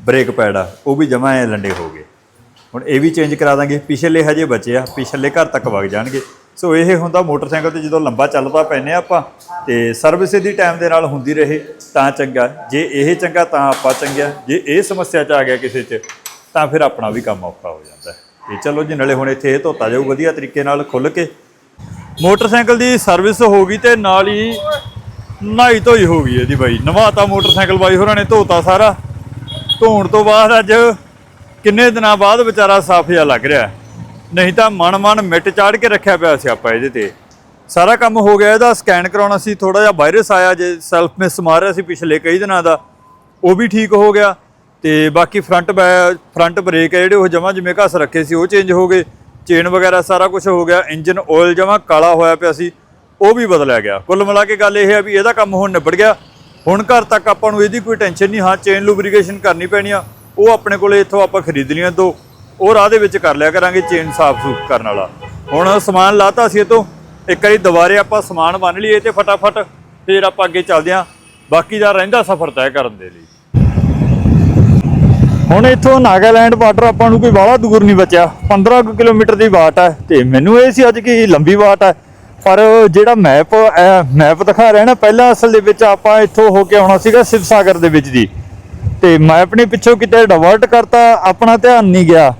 ਬ੍ਰੇਕ ਪੈਡ ਆ ਉਹ ਵੀ ਜਮਾ ਐ ਲੰਡੇ ਹੋ ਗਏ ਹੁਣ ਇਹ ਵੀ ਚੇਂਜ ਕਰਾ ਦਾਂਗੇ ਪਿਛਲੇ ਹਜੇ ਬਚੇ ਆ ਪਿਛਲੇ ਘਰ ਤੱਕ ਵਗ ਜਾਣਗੇ ਸੋ ਇਹ ਹੁੰਦਾ ਮੋਟਰਸਾਈਕਲ ਤੇ ਜਦੋਂ ਲੰਬਾ ਚੱਲਦਾ ਪੈਨੇ ਆਪਾਂ ਤੇ ਸਰਵਿਸ ਦੀ ਟਾਈਮ ਦੇ ਨਾਲ ਹੁੰਦੀ ਰਹੇ, ਤਾਂ ਚੰਗਾ। ਜੇ ਇਹ ਚੰਗਾ, ਤਾਂ ਆਪਾਂ ਚੰਗਿਆ ਜੇ ਇਹ ਸਮੱਸਿਆ ਚ ਆ ਗਿਆ ਕਿਸੇ ਚ, ਤਾਂ ਫਿਰ ਆਪਣਾ ਵੀ ਕੰਮ ਔਖਾ ਹੋ ਜਾਂਦਾ ਹੈ। ਤੇ ਚਲੋ ਜੀ, ਨਾਲੇ ਹੁਣ ਇੱਥੇ ਇਹ ਧੋਤਾ ਜਾਊ ਵਧੀਆ ਤਰੀਕੇ ਨਾਲ ਖੁੱਲ ਕੇ। ਮੋਟਰਸਾਈਕਲ ਦੀ ਸਰਵਿਸ ਹੋ ਗਈ ਤੇ ਨਾਲ ਹੀ ਨਹਾਈ ਧੋਈ ਹੋ ਗਈ ਇਹਦੀ ਬਾਈ। ਨਵਾਤਾ ਮੋਟਰਸਾਈਕਲ ਬਾਈ ਹੋਰਾਂ ਨੇ ਧੋਤਾ ਸਾਰਾ। ਧੋਣ ਤੋਂ ਬਾਅਦ ਅੱਜ ਕਿੰਨੇ ਦਿਨਾਂ ਬਾਅਦ ਵਿਚਾਰਾ ਸਾਫ਼ ਜਿਹਾ ਲੱਗ ਰਿਹਾ ਨਹੀਂ ਤਾਂ ਮਨ ਮਨ ਮਿੱਟ ਚਾੜ ਕੇ ਰੱਖਿਆ ਪਿਆ ਸੀ ਆਪਾਂ ਇਹਦੇ ਤੇ। ਸਾਰਾ ਕੰਮ ਹੋ ਗਿਆ, ਇਹਦਾ ਸਕੈਨ ਕਰਾਉਣਾ ਸੀ ਥੋੜਾ ਜਿਹਾ ਵਾਇਰਸ ਆਇਆ, ਜੇ ਸੈਲਫ ਮਿਸ ਮਾਰਿਆ ਸੀ ਪਿਛਲੇ ਕਈ ਦਿਨਾਂ ਦਾ, ਉਹ ਵੀ ਠੀਕ ਹੋ ਗਿਆ। ਤੇ ਬਾਕੀ ਫਰੰਟ ਫਰੰਟ ਬ੍ਰੇਕ ਹੈ ਜਿਹੜੇ ਉਹ ਜਮਾ ਜਿਵੇਂ ਘਸ ਰੱਖੇ ਸੀ, ਉਹ ਚੇਂਜ ਹੋ ਗਏ। ਚੇਨ ਵਗੈਰਾ ਸਾਰਾ ਕੁਝ ਹੋ ਗਿਆ ਇੰਜਨ ਆਇਲ ਜਮਾ ਕਾਲਾ ਹੋਇਆ ਪਿਆ ਸੀ, ਉਹ ਵੀ ਬਦਲਿਆ ਗਿਆ। ਕੁੱਲ ਮਿਲਾ ਕੇ ਗੱਲ ਇਹ ਹੈ ਵੀ ਇਹਦਾ ਕੰਮ ਹੁਣ ਨਿਬੜ ਗਿਆ। ਹੁਣ ਘਰ ਤੱਕ ਆਪਾਂ ਨੂੰ ਇਹਦੀ ਕੋਈ ਟੈਨਸ਼ਨ ਨਹੀਂ, ਹਾਂ ਚੇਨ ਲੁਬਰੀਕੇਸ਼ਨ ਕਰਨੀ ਪੈਣੀ ਆ, ਉਹ ਆਪਣੇ ਕੋਲੇ ਇੱਥੋਂ ਆਪਾਂ ਖਰੀਦ ਲੀਆਂ ਦੋ। ਉਹ ਰਾਹ ਦੇ ਵਿੱਚ ਕਰ ਲਿਆ ਕਰਾਂਗੇ ਚੇਨ ਸਾਫ਼ ਸੂਫ ਕਰਨ ਵਾਲਾ। ਹੁਣ ਸਮਾਨ ਲਾਤਾ ਸੀ ਇਹ ਤੋਂ, ਇੱਕ ਵਾਰੀ ਦੁਬਾਰੇ ਆਪਾਂ ਸਮਾਨ ਬੰਨ ਲਈਏ ਤੇ ਫਟਾਫਟ ਫਿਰ ਆਪਾਂ ਅੱਗੇ ਚੱਲਦੇ ਆਂ ਬਾਕੀ ਦਾ ਰਹਿੰਦਾ ਸਫ਼ਰ ਤੈਅ ਕਰਨ ਦੇ ਲਈ। ਹੁਣ ਇੱਥੋਂ ਨਾਗਾਲੈਂਡ ਬਾਰਡਰ ਆਪਾਂ ਨੂੰ ਕੋਈ ਬਾਹਲਾ ਦੂਰ ਨਹੀਂ ਬਚਿਆ। 15 ਕੁ ਕਿਲੋਮੀਟਰ ਦੀ ਬਾਟ ਹੈ ਤੇ ਮੈਨੂੰ ਇਹ ਸੀ ਅੱਜ ਕਿ ਲੰਬੀ ਬਾਟ ਹੈ। ਪਰ ਜਿਹੜਾ ਮੈਪ ਮੈਪ ਦਿਖਾ ਰਿਹਾ ਨਾ, ਪਹਿਲਾਂ ਅਸਲ ਦੇ ਵਿੱਚ ਆਪਾਂ ਇੱਥੋਂ ਹੋ ਕੇ ਆਉਣਾ ਸੀਗਾ ਸ਼ਿਵ ਸਾਗਰ ਦੇ ਵਿੱਚ ਦੀ ਤੇ ਮੈਪ ਨੇ ਪਿੱਛੋਂ ਕਿਤੇ ਡਿਵਰਟ ਕਰਤਾ, ਆਪਣਾ ਧਿਆਨ ਨਹੀਂ ਗਿਆ।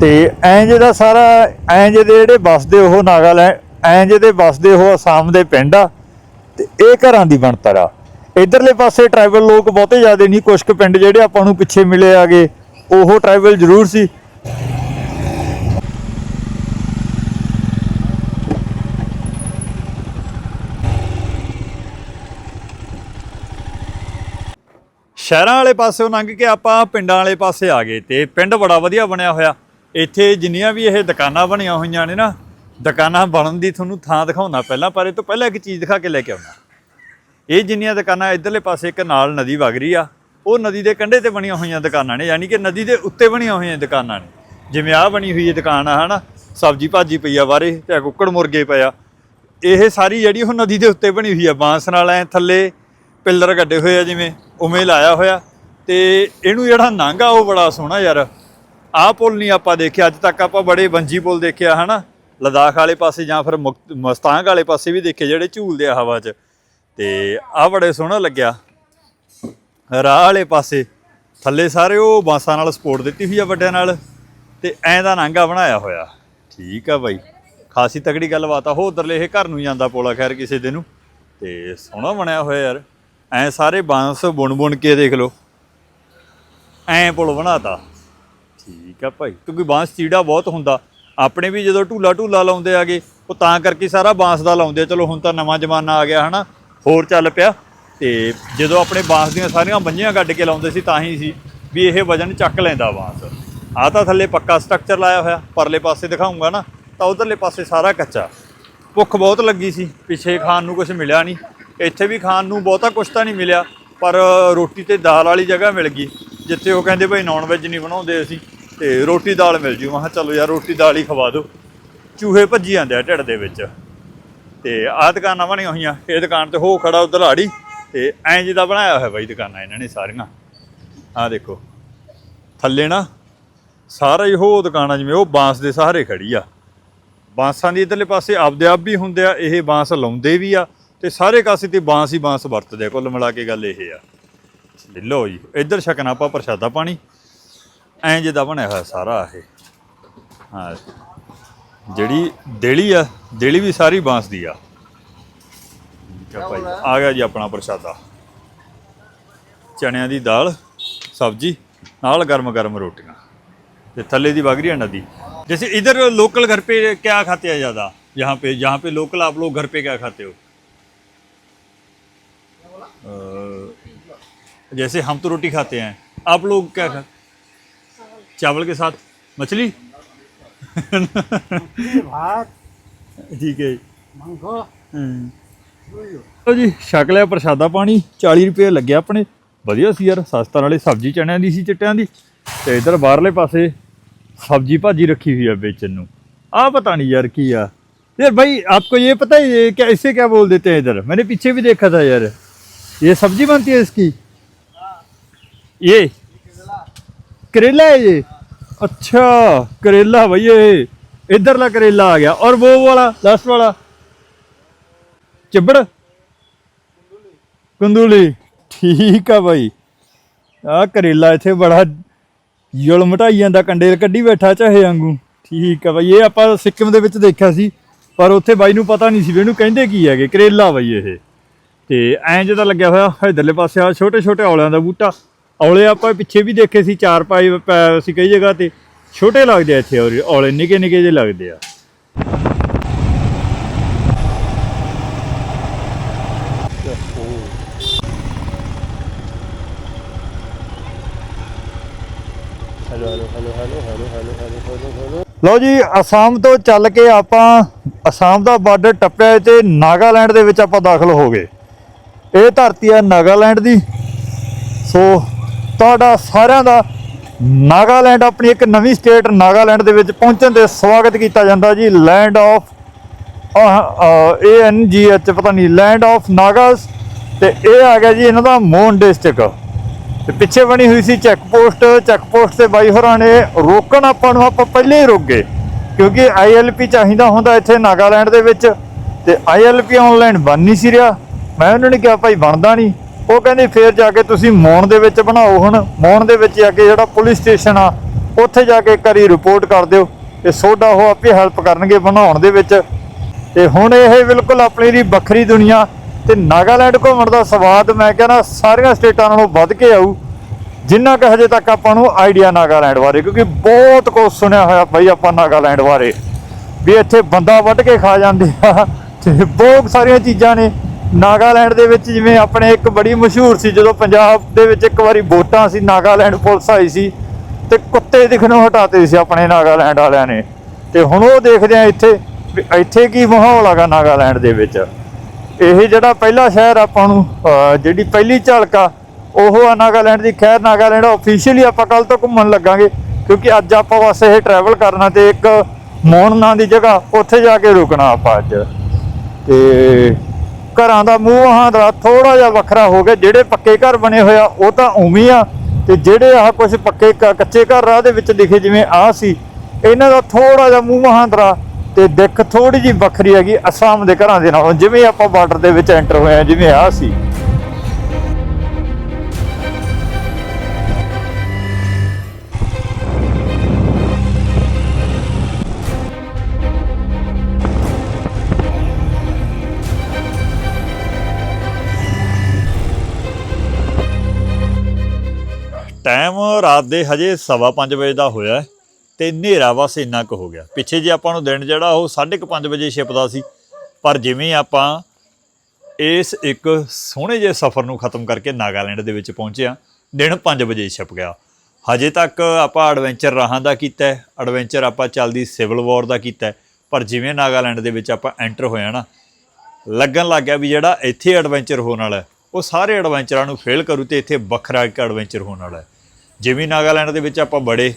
ਤੇ ਐਂ ਜਿਹਦਾ ਸਾਰਾ, ਐਂ ਜਿਹੇ ਦੇ ਜਿਹੜੇ ਵਸਦੇ ਉਹ ਨਾਗਾਲੈਂਡ, ਐਂ ਜਿਹੇ ਦੇ ਵਸਦੇ ਉਹ ਅਸਾਮ ਦੇ ਪਿੰਡ ਆ, ਤੇ ਇਹ ਘਰਾਂ ਦੀ ਬਣਤਰ ਆ। ਇਧਰਲੇ ਪਾਸੇ ਟ੍ਰਾਈਬਲ ਲੋਕ ਬਹੁਤੇ ਜ਼ਿਆਦੇ ਨਹੀਂ ਕੁਝ ਕੁ ਪਿੰਡ ਜਿਹੜੇ ਆਪਾਂ ਨੂੰ ਪਿੱਛੇ ਮਿਲੇ ਆਗੇ, ਉਹ ਟ੍ਰਾਈਬਲ ਜ਼ਰੂਰ ਸੀ। ਸ਼ਹਿਰਾਂ ਵਾਲੇ ਪਾਸਿਓਂ ਲੰਘ ਕੇ ਆਪਾਂ ਪਿੰਡਾਂ ਵਾਲੇ ਪਾਸੇ ਆ ਗਏ ਤੇ ਪਿੰਡ ਬੜਾ ਵਧੀਆ ਬਣਿਆ ਹੋਇਆ। ਇੱਥੇ ਜਿੰਨੀਆਂ ਵੀ ਇਹ ਦੁਕਾਨਾਂ ਬਣੀਆਂ ਹੋਈਆਂ ਨੇ ਨਾ, ਦੁਕਾਨਾਂ ਬਣਨ ਦੀ ਤੁਹਾਨੂੰ ਥਾਂ ਦਿਖਾਉਣਾ ਪਹਿਲਾਂ, ਪਰ ਇਹ ਤੋਂ ਪਹਿਲਾਂ ਇੱਕ ਚੀਜ਼ ਦਿਖਾ ਕੇ ਲੈ ਕੇ ਆਉਣਾ। ਇਹ ਜਿੰਨੀਆਂ ਦੁਕਾਨਾਂ ਇਧਰਲੇ ਪਾਸੇ ਇੱਕ ਨਾਲ ਨਦੀ ਵਗ ਰਹੀ ਆ, ਉਹ ਨਦੀ ਦੇ ਕੰਢੇ ਤੇ ਬਣੀਆਂ ਹੋਈਆਂ ਦੁਕਾਨਾਂ ਨੇ, ਯਾਨੀ ਕਿ ਨਦੀ ਦੇ ਉੱਤੇ ਬਣੀਆਂ ਹੋਈਆਂ ਦੁਕਾਨਾਂ ਨੇ। ਜਿਵੇਂ ਆਹ ਬਣੀ ਹੋਈ ਦੁਕਾਨ ਆ, ਹਨਾ, ਸਬਜੀ ਭਾਜੀ ਪਈ ਆ ਬਾਰੇ ਤੇ ਕੁੱਕੜ ਮੁਰਗੇ ਪਏ ਆ। ਇਹ ਸਾਰੀ ਜਿਹੜੀ ਉਹ ਨਦੀ ਦੇ ਉੱਤੇ ਬਣੀ ਹੋਈ ਆ, ਬਾਂਸ ਨਾਲ ਐ ਥੱਲੇ ਪਿੱਲਰ ਗੱਡੇ ਹੋਏ ਆ ਜਿਵੇਂ, ਉਵੇਂ ਲਾਇਆ ਹੋਇਆ। ਤੇ ਇਹਨੂੰ ਜਿਹੜਾ ਨਾਂਗਾ ਉਹ ਬੜਾ ਸੋਹਣਾ ਯਾਰ। ਆਹ ਪੁਲ ਨਹੀਂ ਆਪਾਂ ਦੇਖਿਆ, ਅੱਜ ਤੱਕ ਆਪਾਂ ਬੜੇ ਬੰਜੀ ਪੁਲ ਦੇਖਿਆ, ਹਨਾ? ਲਦਾਖ ਵਾਲੇ ਪਾਸੇ ਜਾਂ ਫਿਰ ਮੁਕਤ- ਮਸਤਾਂਗ ਵਾਲੇ ਪਾਸੇ ਵੀ ਦੇਖੇ ਜਿਹੜੇ ਝੂਲਦੇ ਆ ਹਵਾ 'ਚ। ਤੇ ਆਹ ਬੜੇ ਸੋਹਣਾ ਲੱਗਿਆ। ਰਾਹ ਵਾਲੇ ਪਾਸੇ, ਥੱਲੇ ਸਾਰੇ ਉਹ ਬਾਂਸਾਂ ਨਾਲ ਸਪੋਰਟ ਦਿੱਤੀ ਹੋਈ ਆ ਵੱਡਿਆਂ ਨਾਲ, ਤੇ ਐਂ ਦਾ ਨਾਂਗਾ ਬਣਾਇਆ ਹੋਇਆ। ਠੀਕ ਆ ਬਾਈ। ਖਾਸੀ ਤਗੜੀ ਗੱਲਬਾਤ ਆ। ਉਹ ਉਧਰਲੇ ਇਹ ਘਰ ਨੂੰ ਜਾਂਦਾ ਪੋਲਾ ਖੈਰ ਕਿਸੇ ਦਿਨ ਨੂੰ। ਤੇ ਸੋਹਣਾ ਬਣਿਆ ਹੋਇਆ ਯਾਰ। ਐ ਸਾਰੇ ਬਾਂਸ ਬੁਣ ਬੁਣ ਕੇ ਦੇਖ ਲਓ। ਐਂ ਪੁਲ ਬਣਾਤਾ। ਠੀਕ ਆ ਭਾਈ। ਕਿਉਂਕਿ ਬਾਂਸ ਚੀੜਾ ਬਹੁਤ ਹੁੰਦਾ। ਆਪਣੇ ਵੀ ਜਦੋਂ ਢੂਲਾ ਢੂਲਾ ਲਾਉਂਦੇ ਆਗੇ, ਉਹ ਤਾਂ ਕਰਕੇ ਸਾਰਾ ਬਾਂਸ ਦਾ ਲਾਉਂਦੇ ਆ। ਚਲੋ ਹੁਣ ਤਾਂ ਨਵਾਂ ਜ਼ਮਾਨਾ ਆ ਗਿਆ, ਹਨਾ? ਹੋਰ ਚੱਲ ਪਿਆ। ਤੇ ਜਦੋਂ ਆਪਣੇ ਬਾਂਸ ਦੀਆਂ ਸਾਰੀਆਂ ਬੰਜੀਆਂ ਕੱਢ ਕੇ ਲਾਉਂਦੇ ਸੀ, ਤਾਂ ਹੀ ਸੀ ਵੀ ਇਹ ਵਜਨ ਚੱਕ ਲੈਂਦਾ ਬਾਂਸ। ਆ ਤਾਂ ਥੱਲੇ ਪੱਕਾ ਸਟਰਕਚਰ ਲਾਇਆ ਹੋਇਆ। ਪਰਲੇ ਪਾਸੇ ਦਿਖਾਉਂਗਾ ਨਾ, ਤਾਂ ਉਧਰਲੇ ਪਾਸੇ ਸਾਰਾ ਕੱਚਾ। ਭੁੱਖ ਬਹੁਤ ਲੱਗੀ ਸੀ। ਪਿੱਛੇ ਖਾਣ ਨੂੰ ਕੁਝ ਮਿਲਿਆ ਨਹੀਂ। ਇੱਥੇ ਵੀ ਖਾਣ ਨੂੰ ਬਹੁਤਾ ਕੁਝ ਤਾਂ ਨਹੀਂ ਮਿਲਿਆ। ਪਰ ਰੋਟੀ ਤੇ ਦਾਲ ਵਾਲੀ ਜਗ੍ਹਾ ਮਿਲ ਗਈ। ਜਿੱਥੇ ਉਹ ਕਹਿੰਦੇ ਭਾਈ ਨਾਨ ਵੈਜ ਨਹੀਂ ਬਣਾਉਂਦੇ ਅਸੀਂ। ਤੇ ਰੋਟੀ ਦਾਲ ਮਿਲ ਜੂ। ਮੈਂ ਕਿਹਾ ਚਲੋ ਯਾਰ ਰੋਟੀ ਦਾਲ ਹੀ ਖਵਾ ਦਿਓ। ਚੂਹੇ ਭੱਜੀ ਜਾਂਦੇ ਆ ਢਿੱਡ ਦੇ ਵਿੱਚ। ਤੇ ਆਹ ਦੁਕਾਨਾਂ ਬਣੀਆਂ ਹੋਈਆਂ। ਇਹ ਦੁਕਾਨ ਤੇ ਹੋ ਖੜਾ ਉਧਰ ਆੜੀ ਤੇ ਐਂ ਜਿਹਦਾ ਬਣਾਇਆ ਹੋਇਆ ਬਾਈ ਦੁਕਾਨਾਂ ਇਹਨਾਂ ਨੇ ਸਾਰੀਆਂ। ਆਹ ਦੇਖੋ। ਥੱਲੇ ਨਾ ਸਾਰਾ ਹੀ ਉਹ ਦੁਕਾਨਾਂ ਜਿਵੇਂ ਉਹ ਬਾਂਸ ਦੇ ਸਹਾਰੇ ਖੜੀ ਆ। ਬਾਂਸਾਂ ਦੀ ਇਧਰਲੇ ਪਾਸੇ ਆਪਦੇ ਆਪ ਵੀ ਹੁੰਦੇ ਆ। ਇਹ ਬਾਂਸ ਲਾਉਂਦੇ ਵੀ ਆ। ਤੇ ਸਾਰੇ ਕਾਸੇ ਤੇ ਬਾਂਸ ਹੀ ਬਾਂਸ ਵਰਤਦੇ ਆ। ਕੁੱਲ ਮਿਲਾ ਕੇ ਗੱਲ ਇਹ ਆ। ਲਓ ਜੀ, ਇੱਧਰ ਛਕਣਾ ਆਪਾਂ ਪ੍ਰਸ਼ਾਦਾ ਪਾਣੀ। ਐਂ ਜਿੱਦਾਂ ਬਣਿਆ ਹੋਇਆ ਸਾਰਾ ਇਹ ਹਾਂ ਜਿਹੜੀ ਦੇਲੀ ਆ ਦੇਲੀ ਵੀ ਸਾਰੀ ਬਾਂਸ ਦੀ ਆ ਠੀਕ ਆ ਭਾਈ ਆ ਗਿਆ ਜੀ ਆਪਣਾ ਪ੍ਰਸ਼ਾਦਾ ਚਣਿਆਂ ਦੀ ਦਾਲ ਸਬਜੀ ਨਾਲ ਗਰਮ ਗਰਮ ਰੋਟੀਆਂ ਤੇ थल्ले दी बागरी है नदी जैसे इधर लोकल घर पे क्या खाते हैं ज़्यादा यहाँ पे यहाँ पे लोकल आप लोग घर पे क्या खाते हो अ, जैसे हम तो रोटी खाते हैं आप लोग क्या खाते चावल के साथ मछली भात ਠੀਕ ਹੈ ਜੀ। ਮੰਗੋ ਹਮ। ਲਓ ਜੀ, ਛਕ ਲਿਆ ਪ੍ਰਸ਼ਾਦਾ ਪਾਣੀ 40 ਰੁਪਏ ਲੱਗਿਆ ਆਪਣੇ। ਵਧੀਆ ਸੀ ਯਾਰ, ਸਸਤਾ ਨਾਲੇ ਸਬਜ਼ੀ ਚਣਿਆਂ ਦੀ ਸੀ, ਚਿੱਟਿਆਂ ਦੀ। ਤੇ ਇਧਰ ਬਾਹਰਲੇ ਪਾਸੇ ਸਬਜ਼ੀ ਭਾਜੀ ਰੱਖੀ ਹੋਈ ਆ ਵੇਚਣ ਨੂੰ। ਆ ਪਤਾ ਨਹੀਂ ਯਾਰ ਕੀ ਆ। ਯਾਰ ਭਾਈ ਆਪਕੋ ਇਹ ਪਤਾ ਹੈ ਇਹ क्या इसे क्या बोल देते हैं इधर मैंने पीछे भी देखा था यार ये सब्जी बनती है इसकी ये करेला है ये अच्छा करेला भैया ये इधर ला करेला आ गया और वो वाला लास्ट वाला चिबड़ ਕੁੰਦੂਲੀ ਠੀਕ ਆ ਬਾਈ ਆ ਕਰੇਲਾ ਇੱਥੇ ਬੜਾ ਜੁਲ ਮਟਾਈ ਜਾਂਦਾ ਕੰਡੇ ਕੱਢੀ ਬੈਠਾ ਚਾਹੇ ਵਾਂਗੂ ਠੀਕ ਆ ਬਾਈ ਇਹ ਆਪਾਂ ਸਿੱਕਮ ਦੇ ਵਿੱਚ ਦੇਖਿਆ ਸੀ ਪਰ ਉੱਥੇ ਬਾਈ ਨੂੰ ਪਤਾ ਨਹੀਂ ਸੀ ਵੀ ਇਹਨੂੰ ਕਹਿੰਦੇ ਕੀ ਹੈਗੇ ਕਰੇਲਾ ਬਾਈ ਇਹ ਤੇ ਐਂ ਜਿਹਾ ਲੱਗਿਆ ਹੋਇਆ ਇਧਰਲੇ ਪਾਸੇ ਆ ਛੋਟੇ ਛੋਟੇ ਔਲਿਆਂ ਦਾ ਬੂਟਾ ਔਲੇ ਆਪਾਂ ਪਿੱਛੇ ਵੀ ਦੇਖੇ ਸੀ, ਚਾਰ ਪਾਈ ਸੀ ਕਈ ਜਗ੍ਹਾ ਤੇ, ਛੋਟੇ ਲੱਗਦੇ ਆ ਇੱਥੇ ਔਲੇ ਨਿੱਕੇ ਨਿੱਕੇ ਜਿਹੇ ਲੱਗਦੇ ਆ। ਲਓ ਜੀ, ਅਸਾਮ ਤੋਂ ਚੱਲ ਕੇ ਆਪਾਂ, ਅਸਾਮ ਦਾ ਬਾਰਡਰ ਟੱਪਿਆ ਤੇ ਨਾਗਾਲੈਂਡ ਦੇ ਵਿੱਚ ਆਪਾਂ ਦਾਖਲ ਹੋ ਗਏ। ਇਹ ਧਰਤੀ ਹੈ ਨਾਗਾਲੈਂਡ ਦੀ। ਸੋ ਤੁਹਾਡਾ ਸਾਰਿਆਂ ਦਾ ਨਾਗਾਲੈਂਡ ਆਪਣੀ ਇੱਕ ਨਵੀਂ ਸਟੇਟ ਨਾਗਾਲੈਂਡ ਦੇ ਵਿੱਚ ਪਹੁੰਚਣ ਤੇ ਸਵਾਗਤ ਕੀਤਾ ਜਾਂਦਾ ਜੀ। ਲੈਂਡ ਆਫ ਏ ਐਨ ਜੀ ਐਚ ਪਤਾ ਨਹੀਂ ਲੈਂਡ ਆਫ ਨਾਗਾਸ ਤੇ ਇਹ ਆ ਗਿਆ ਜੀ ਇਹਨਾਂ ਦਾ ਮੋਨ ਡਿਸਟ੍ਰਿਕਟ ਤੇ ਪਿੱਛੇ ਬਣੀ ਹੋਈ ਸੀ ਚੈੱਕ ਪੋਸਟ ਚੈੱਕ ਪੋਸਟ ਤੇ ਬਾਈ ਹੋਰਾਂ ਨੇ ਰੋਕਣ ਆਪਾਂ ਨੂੰ ਆਪਾਂ ਪਹਿਲੇ ਹੀ ਰੁਕ ਗਏ। ਕਿਉਂਕਿ ਆਈਐਲਪੀ ਚਾਹੀਦਾ ਹੁੰਦਾ ਇੱਥੇ ਨਾਗਾਲੈਂਡ ਦੇ ਵਿੱਚ। ਤੇ ਆਈਐਲਪੀ ਆਨਲਾਈਨ ਬਣ ਨਹੀਂ ਸੀ ਰਿਹਾ। ਮੈਂ ਉਹਨਾਂ ਨੇ ਕਿਹਾ, ਭਾਈ ਬਣਦਾ ਨਹੀਂ। ਉਹ ਕਹਿੰਦੀ ਫੇਰ ਜਾ ਕੇ ਤੁਸੀਂ ਮੌਨ ਦੇ ਵਿੱਚ ਬਣਾਓ ਹੁਣ। ਮੌਨ ਦੇ ਵਿੱਚ ਜਾ ਕੇ ਜਿਹੜਾ ਪੁਲਿਸ ਸਟੇਸ਼ਨ ਆ, ਉੱਥੇ ਜਾ ਕੇ ਕਰੀ ਰਿਪੋਰਟ ਕਰ ਦਿਓ ਤੇ ਸੋਡਾ ਉਹ ਆਪੇ ਹੈਲਪ ਕਰਨਗੇ ਬਣਾਉਣ ਦੇ ਵਿੱਚ। ਤੇ ਹੁਣ ਇਹ ਬਿਲਕੁਲ ਆਪਣੀ ਦੀ ਵੱਖਰੀ ਦੁਨੀਆ ਤੇ ਨਾਗਾਲੈਂਡ ਘੁੰਮਣ ਦਾ ਸਵਾਦ ਮੈਂ ਕਹਿੰਦਾ ਸਾਰੀਆਂ ਸਟੇਟਾਂ ਨਾਲੋਂ ਵੱਧ ਕੇ ਆਊ। ਜਿੰਨਾ ਕਿ ਹਜੇ ਤੱਕ ਆਪਾਂ ਨੂੰ ਆਈਡੀਆ ਨਾਗਾਲੈਂਡ ਬਾਰੇ, ਕਿਉਂਕਿ ਬਹੁਤ ਕੁਝ ਸੁਣਿਆ ਹੋਇਆ ਬਈ ਆਪਾਂ ਨਾਗਾਲੈਂਡ ਬਾਰੇ। ਵੀ ਇੱਥੇ ਬੰਦਾ ਵੱਢ ਕੇ ਖਾ ਜਾਂਦੇ ਆ ਤੇ ਬਹੁਤ ਸਾਰੀਆਂ ਚੀਜ਼ਾਂ ਨੇ। ਨਾਗਾਲੈਂਡ ਦੇ ਵਿੱਚ ਜਿਵੇਂ ਆਪਣੇ ਇੱਕ ਬੜੀ ਮਸ਼ਹੂਰ ਸੀ, ਜਦੋਂ ਪੰਜਾਬ ਦੇ ਵਿੱਚ ਇੱਕ ਵਾਰੀ ਵੋਟਾਂ ਸੀ, ਨਾਗਾਲੈਂਡ ਪੁਲਿਸ ਆਈ ਸੀ ਤੇ ਕੁੱਤੇ ਦਿਖਣੋਂ ਹਟਾਤੇ ਸੀ ਆਪਣੇ ਨਾਗਾਲੈਂਡ ਵਾਲਿਆਂ ਨੇ। ਤੇ ਹੁਣ ਉਹ ਦੇਖਦੇ ਆ ਇੱਥੇ ਵੀ ਇੱਥੇ ਕੀ ਮਾਹੌਲ ਹੈਗਾ ਨਾਗਾਲੈਂਡ ਦੇ ਵਿੱਚ। ਇਹ ਜਿਹੜਾ ਪਹਿਲਾ ਸ਼ਹਿਰ ਆਪਾਂ ਨੂੰ ਜਿਹੜੀ ਪਹਿਲੀ ਝਲਕ ਆ, ਉਹ ਆ ਨਾਗਾਲੈਂਡ ਦੀ। ਖੈਰ, ਨਾਗਾਲੈਂਡ ਆਫੀਸ਼ੀਅਲੀ ਆਪਾਂ ਕੱਲ ਤੋਂ ਘੁੰਮਣ ਲੱਗਾਂਗੇ, ਕਿਉਂਕਿ ਅੱਜ ਆਪਾਂ ਬਸ ਇਹ ਟਰੈਵਲ ਕਰਨਾ ਤੇ ਇੱਕ ਮੋਨ ਨਾਂ ਦੀ ਜਗ੍ਹਾ ਉੱਥੇ ਜਾ ਕੇ ਰੁਕਣਾ ਆਪਾਂ ਅੱਜ। ਤੇ ਘਰਾਂ ਦਾ ਮੂੰਹ ਹਾਂਦਰਾ ਥੋੜਾ ਜਿਹਾ ਵੱਖਰਾ ਹੋ ਗਿਆ, ਜਿਹੜੇ ਪੱਕੇ ਘਰ ਬਣੇ ਹੋਇਆ ਉਹ ਤਾਂ ਉਵੇਂ ਆ। ਤੇ ਜਿਹੜੇ ਆਹ ਕੁਝ ਪੱਕੇ ਕੱਚੇ ਘਰ ਰਾਹ ਦੇ ਵਿੱਚ ਲਿਖੇ ਜਿਵੇਂ ਆਹ ਸੀ, ਇਹਨਾਂ ਦਾ ਥੋੜਾ ਜਿਹਾ ਮੂੰਹ ਹਾਂਦਰਾ ਤੇ ਦਿੱਖ ਥੋੜੀ ਜਿਹੀ ਵੱਖਰੀ ਹੈਗੀ ਅਸਾਮ ਦੇ ਘਰਾਂ ਦੇ ਨਾਲੋਂ, ਜਿਵੇਂ ਆਪਾਂ ਬਾਰਡਰ ਦੇ ਵਿੱਚ ਐਂਟਰ ਹੋਏ ਆ, ਜਿਵੇਂ ਆਹ ਸੀ। ਟਾਈਮ ਰਾਤ ਦੇ ਹਜੇ 5:30 ਵਜੇ ਦਾ ਹੋਇਆ ਹੈ ਤੇ ਹਨੇਰਾ ਬਸ ਇੰਨਾ ਕੁ ਹੋ ਗਿਆ। ਪਿੱਛੇ ਜੇ ਆਪਾਂ ਨੂੰ ਦਿਨ ਜਿਹੜਾ ਉਹ 5:30 ਵਜੇ ਛਿਪਦਾ ਸੀ, ਪਰ ਜਿਵੇਂ ਆਪਾਂ ਇਸ ਇੱਕ ਸੋਹਣੇ ਜਿਹੇ ਸਫ਼ਰ ਨੂੰ ਖਤਮ ਕਰਕੇ ਨਾਗਾਲੈਂਡ ਦੇ ਵਿੱਚ ਪਹੁੰਚਿਆ ਦਿਨ 5 ਵਜੇ ਛਿਪ ਗਿਆ। ਹਜੇ ਤੱਕ ਆਪਾਂ ਐਡਵੈਂਚਰ ਰਾਹਾਂ ਦਾ ਕੀਤਾ ਐਡਵੈਂਚਰ ਆਪਾਂ ਚੱਲਦੀ ਸਿਵਲ ਵਾਰ ਦਾ ਕੀਤਾ ਪਰ ਜਿਵੇਂ ਨਾਗਾਲੈਂਡ ਦੇ ਵਿੱਚ ਆਪਾਂ ਐਂਟਰ ਹੋਇਆ ਨਾ, ਲੱਗਣ ਲੱਗ ਗਿਆ ਵੀ ਜਿਹੜਾ ਇੱਥੇ ਐਡਵੈਂਚਰ ਹੋਣ ਵਾਲਾ ਉਹ ਸਾਰੇ ਐਡਵੈਂਚਰਾਂ ਨੂੰ ਫੇਲ ਕਰੂ ਤੇ ਇੱਥੇ ਵੱਖਰਾ ਇੱਕ ਐਡਵੈਂਚਰ ਹੋਣ ਵਾਲਾ ਹੈ। ਜਿਵੇਂ ਨਾਗਾਲੈਂਡ ਦੇ ਵਿੱਚ ਆਪਾਂ ਬੜੇ,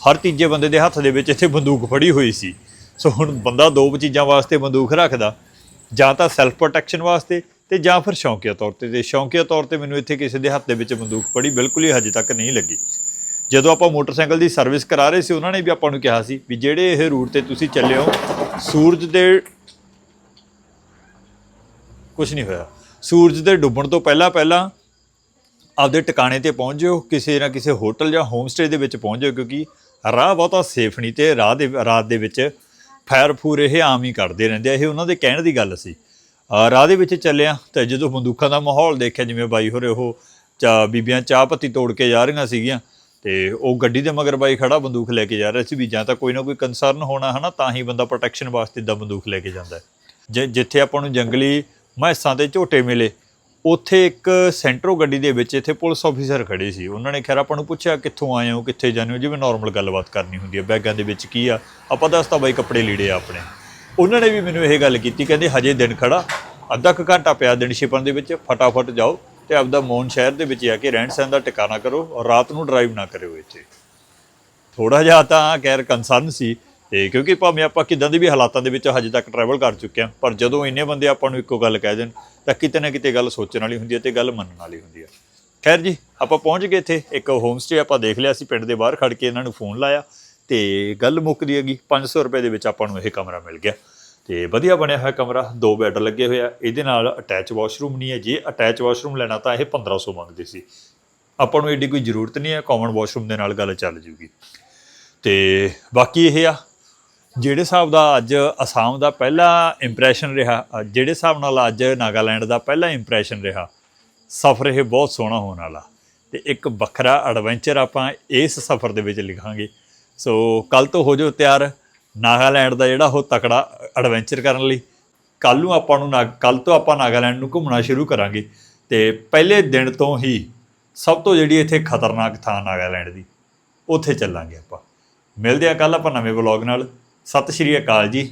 ਹਰ ਤੀਜੇ ਬੰਦੇ ਦੇ ਹੱਥ ਦੇ ਵਿੱਚ ਇੱਥੇ ਬੰਦੂਕ ਫੜੀ ਹੋਈ ਸੀ। ਸੋ ਹੁਣ ਬੰਦਾ ਦੋ ਚੀਜ਼ਾਂ ਵਾਸਤੇ ਬੰਦੂਕ ਰੱਖਦਾ, ਜਾਂ ਤਾਂ ਸੈਲਫ ਪ੍ਰੋਟੈਕਸ਼ਨ ਵਾਸਤੇ ਤੇ ਜਾਂ ਫਿਰ ਸ਼ੌਂਕੀਆ ਤੌਰ ਤੇ। ਤੇ ਸ਼ੌਂਕੀਆ ਤੌਰ ਤੇ ਮੈਨੂੰ ਇੱਥੇ ਕਿਸੇ ਦੇ ਹੱਥ ਦੇ ਵਿੱਚ ਬੰਦੂਕ ਫੜੀ ਬਿਲਕੁਲ ਹੀ ਹਜੇ ਤੱਕ ਨਹੀਂ ਲੱਗੀ। ਜਦੋਂ ਆਪਾਂ ਮੋਟਰਸਾਈਕਲ ਦੀ ਸਰਵਿਸ ਕਰਾ ਰਹੇ ਸੀ, ਉਹਨਾਂ ਨੇ ਵੀ ਆਪਾਂ ਨੂੰ ਕਿਹਾ ਸੀ ਵੀ ਜਿਹੜੇ ਇਹ ਰੂਟ ਤੇ ਤੁਸੀਂ ਚੱਲੇ ਹੋ, ਸੂਰਜ ਦੇ ਕੁਝ ਨਹੀਂ ਹੋਇਆ। ਸੂਰਜ ਦੇ ਡੁੱਬਣ ਤੋਂ ਪਹਿਲਾਂ ਪਹਿਲਾਂ ਆਪਦੇ ਟਿਕਾਣੇ ਤੇ ਪਹੁੰਚ ਜਾਓ, ਕਿਸੇ ਨਾ ਕਿਸੇ ਹੋਟਲ ਜਾਂ ਹੋਮ ਸਟੇ ਦੇ ਵਿੱਚ ਪਹੁੰਚ ਜਾਓ, ਕਿਉਂਕਿ ਰਾਹ ਬਹੁਤਾ ਸੇਫ ਨਹੀਂ ਤੇ ਰਾਹ ਦੇ, ਰਾਤ ਦੇ ਵਿੱਚ ਫਾਇਰ ਫੂਰ ਇਹ ਆਮ ਹੀ ਕਰਦੇ ਰਹਿੰਦੇ ਆ। ਇਹ ਉਹਨਾਂ ਦੇ ਕਹਿਣ ਦੀ ਗੱਲ ਸੀ। ਰਾਹ ਦੇ ਵਿੱਚ ਚੱਲਿਆ ਤੇ ਜਦੋਂ ਬੰਦੂਕਾਂ ਦਾ ਮਾਹੌਲ ਦੇਖਿਆ, ਜਿਵੇਂ ਬਾਈ ਹੋਰੇ ਉਹ ਚਾ, ਬੀਬੀਆਂ ਚਾਹ ਪੱਤੀ ਤੋੜ ਕੇ ਜਾ ਰਹੀਆਂ ਸੀਗੀਆਂ ਤੇ ਉਹ ਗੱਡੀ ਦੇ ਮਗਰ ਬਾਈ ਖੜਾ ਬੰਦੂਕ ਲੈ ਕੇ ਜਾ ਰਿਹਾ ਸੀ ਵੀ ਜਾਂ ਤਾਂ ਕੋਈ ਨਾ ਕੋਈ ਕੰਸਰਨ ਹੋਣਾ ਹਨਾ, ਤਾਂ ਹੀ ਬੰਦਾ ਪ੍ਰੋਟੈਕਸ਼ਨ ਵਾਸਤੇ ਦਾ ਬੰਦੂਕ ਲੈ ਕੇ ਜਾਂਦਾ ਹੈ। ਜਿੱਥੇ ਆਪਾਂ ਨੂੰ ਜੰਗਲੀ ਮਹਿਸਾਂ 'ਤੇ ਝੋਟੇ ਮਿਲੇ ਉੱਥੇ ਇੱਕ ਸੈਂਟਰੋ ਗੱਡੀ ਦੇ ਵਿੱਚ ਇੱਥੇ ਪੁਲਿਸ ਆਫੀਸਰ ਖੜੇ ਸੀ। ਉਹਨਾਂ ਨੇ ਖੈਰ ਆਪਾਂ ਨੂੰ ਪੁੱਛਿਆ, ਕਿੱਥੋਂ ਆਏ ਹੋ, ਕਿੱਥੇ ਜਾਂਦੇ ਹੋ? ਜਿਵੇਂ ਨਾਰਮਲ ਗੱਲਬਾਤ ਕਰਨੀ ਹੁੰਦੀ ਹੈ ਬੈਗਾਂ ਦੇ ਵਿੱਚ ਕੀ ਆ? ਆਪਾਂ ਦੱਸਤਾ ਬਾਈ ਕੱਪੜੇ ਲੀੜੇ ਆ ਆਪਣੇ। ਉਹਨਾਂ ਨੇ ਵੀ ਮੈਨੂੰ ਇਹ ਗੱਲ ਕੀਤੀ, ਕਹਿੰਦੇ ਹਜੇ ਦਿਨ ਖੜਾ, ਅੱਧਾ ਕੁ ਘੰਟਾ ਪਿਆ ਦਿਨ ਛਿਪਣ ਦੇ ਵਿੱਚ, ਫਟਾਫਟ ਜਾਓ ਤੇ ਆਪਦਾ ਮੌਨ ਸ਼ਹਿਰ ਦੇ ਵਿੱਚ ਆ ਕੇ ਰਹਿਣ ਸਹਿਣ ਦਾ ਟਿਕਾਣਾ ਕਰੋ ਔਰ ਰਾਤ ਨੂੰ ਡਰਾਈਵ ਨਾ ਕਰਿਓ ਇੱਥੇ। ਥੋੜਾ ਜਿਹਾ ਤਾਂ ਖੈਰ ਕੰਸਰਨ ਸੀ ਤੇ ਕਿਉਂਕਿ ਭਾਵੇਂ ਆਪਾਂ ਕਿਦਾਂ ਦੇ ਵੀ ਹਾਲਾਤਾਂ ਦੇ ਵਿੱਚ ਹਜੇ ਤੱਕ ਟਰੈਵਲ ਕਰ ਚੁੱਕੇ ਹਾਂ, ਪਰ ਜਦੋਂ ਇੰਨੇ ਬੰਦੇ ਆਪਾਂ ਨੂੰ ਇੱਕੋ ਗੱਲ ਕਹਿ ਦੇਣ, ਤਾਂ ਕਿਤੇ ਨਾ ਕਿਤੇ ਗੱਲ ਸੋਚਣ ਵਾਲੀ ਹੁੰਦੀ ਹੈ ਤੇ ਗੱਲ ਮੰਨਣ ਵਾਲੀ ਹੁੰਦੀ ਹੈ। ਖੈਰ ਜੀ, ਆਪਾਂ ਪਹੁੰਚ ਗਏ ਇੱਥੇ, ਇੱਕ ਹੋਮ ਸਟੇ ਆਪਾਂ ਦੇਖ ਲਿਆ ਸੀ, ਪਿੰਡ ਦੇ ਬਾਹਰ ਖੜ ਕੇ ਇਹਨਾਂ ਨੂੰ ਫੋਨ ਲਾਇਆ ਤੇ ਗੱਲ ਮੁੱਕਦੀ ਹੈਗੀ 500 ਰੁਪਏ ਦੇ ਵਿੱਚ ਆਪਾਂ ਨੂੰ ਇਹ ਕਮਰਾ ਮਿਲ ਗਿਆ। ਤੇ ਵਧੀਆ ਬਣਿਆ ਹੋਇਆ ਕਮਰਾ, ਦੋ ਬੈੱਡ ਲੱਗੇ ਹੋਏ ਆ, ਇਹਦੇ ਨਾਲ ਅਟੈਚ ਵਾਸ਼ਰੂਮ ਨਹੀਂ ਹੈ, ਜੇ ਅਟੈਚ ਵਾਸ਼ਰੂਮ ਲੈਣਾ ਤਾਂ ਇਹ 1500 ਮੰਗਦੇ ਸੀ। ਆਪਾਂ ਨੂੰ ਏਡੀ ਕੋਈ ਜ਼ਰੂਰਤ ਨਹੀਂ ਹੈ ਕਾਮਨ ਵਾਸ਼ਰੂਮ ਦੇ ਨਾਲ ਗੱਲ ਚੱਲ ਜੂਗੀ। ਤੇ ਬਾਕੀ ਇਹ ਆ ਜਿਹੜੇ ਹਿਸਾਬ ਦਾ ਅੱਜ ਅਸਾਮ ਦਾ ਪਹਿਲਾ ਇੰਪ੍ਰੈਸ਼ਨ ਰਿਹਾ, ਜਿਹੜੇ ਹਿਸਾਬ ਨਾਲ ਅੱਜ ਨਾਗਾਲੈਂਡ ਦਾ ਪਹਿਲਾ ਇੰਪ੍ਰੈਸ਼ਨ ਰਿਹਾ, ਸਫ਼ਰ ਇਹ ਬਹੁਤ ਸੋਹਣਾ ਹੋਣ ਵਾਲਾ। ਤੇ ਇੱਕ ਵੱਖਰਾ ਐਡਵੈਂਚਰ ਆਪਾਂ ਇਸ ਸਫ਼ਰ ਦੇ ਵਿੱਚ ਲਿਖਾਂਗੇ। ਸੋ ਕੱਲ ਤੋਂ ਹੋ ਜਾਓ ਤਿਆਰ ਨਾਗਾਲੈਂਡ ਦਾ ਜਿਹੜਾ ਉਹ ਤਕੜਾ ਐਡਵੈਂਚਰ ਕਰਨ ਲਈ। ਕੱਲ ਨੂੰ ਆਪਾਂ ਨੂੰ ਕੱਲ ਤੋਂ ਆਪਾਂ ਨਾਗਾਲੈਂਡ ਨੂੰ ਘੁੰਮਣਾ ਸ਼ੁਰੂ ਕਰਾਂਗੇ। ਤੇ ਪਹਿਲੇ ਦਿਨ ਤੋਂ ਹੀ ਸਭ ਤੋਂ ਜਿਹੜੀ ਇੱਥੇ ਖਤਰਨਾਕ ਥਾਂ ਨਾਗਾਲੈਂਡ ਦੀ, ਉੱਥੇ ਚੱਲਾਂਗੇ ਆਪਾਂ। ਮਿਲਦੇ ਆ ਕੱਲ ਆਪਾਂ ਨਵੇਂ ਵਲੌਗ ਨਾਲ। ਸਤਿ ਸ਼੍ਰੀ ਅਕਾਲ ਜੀ।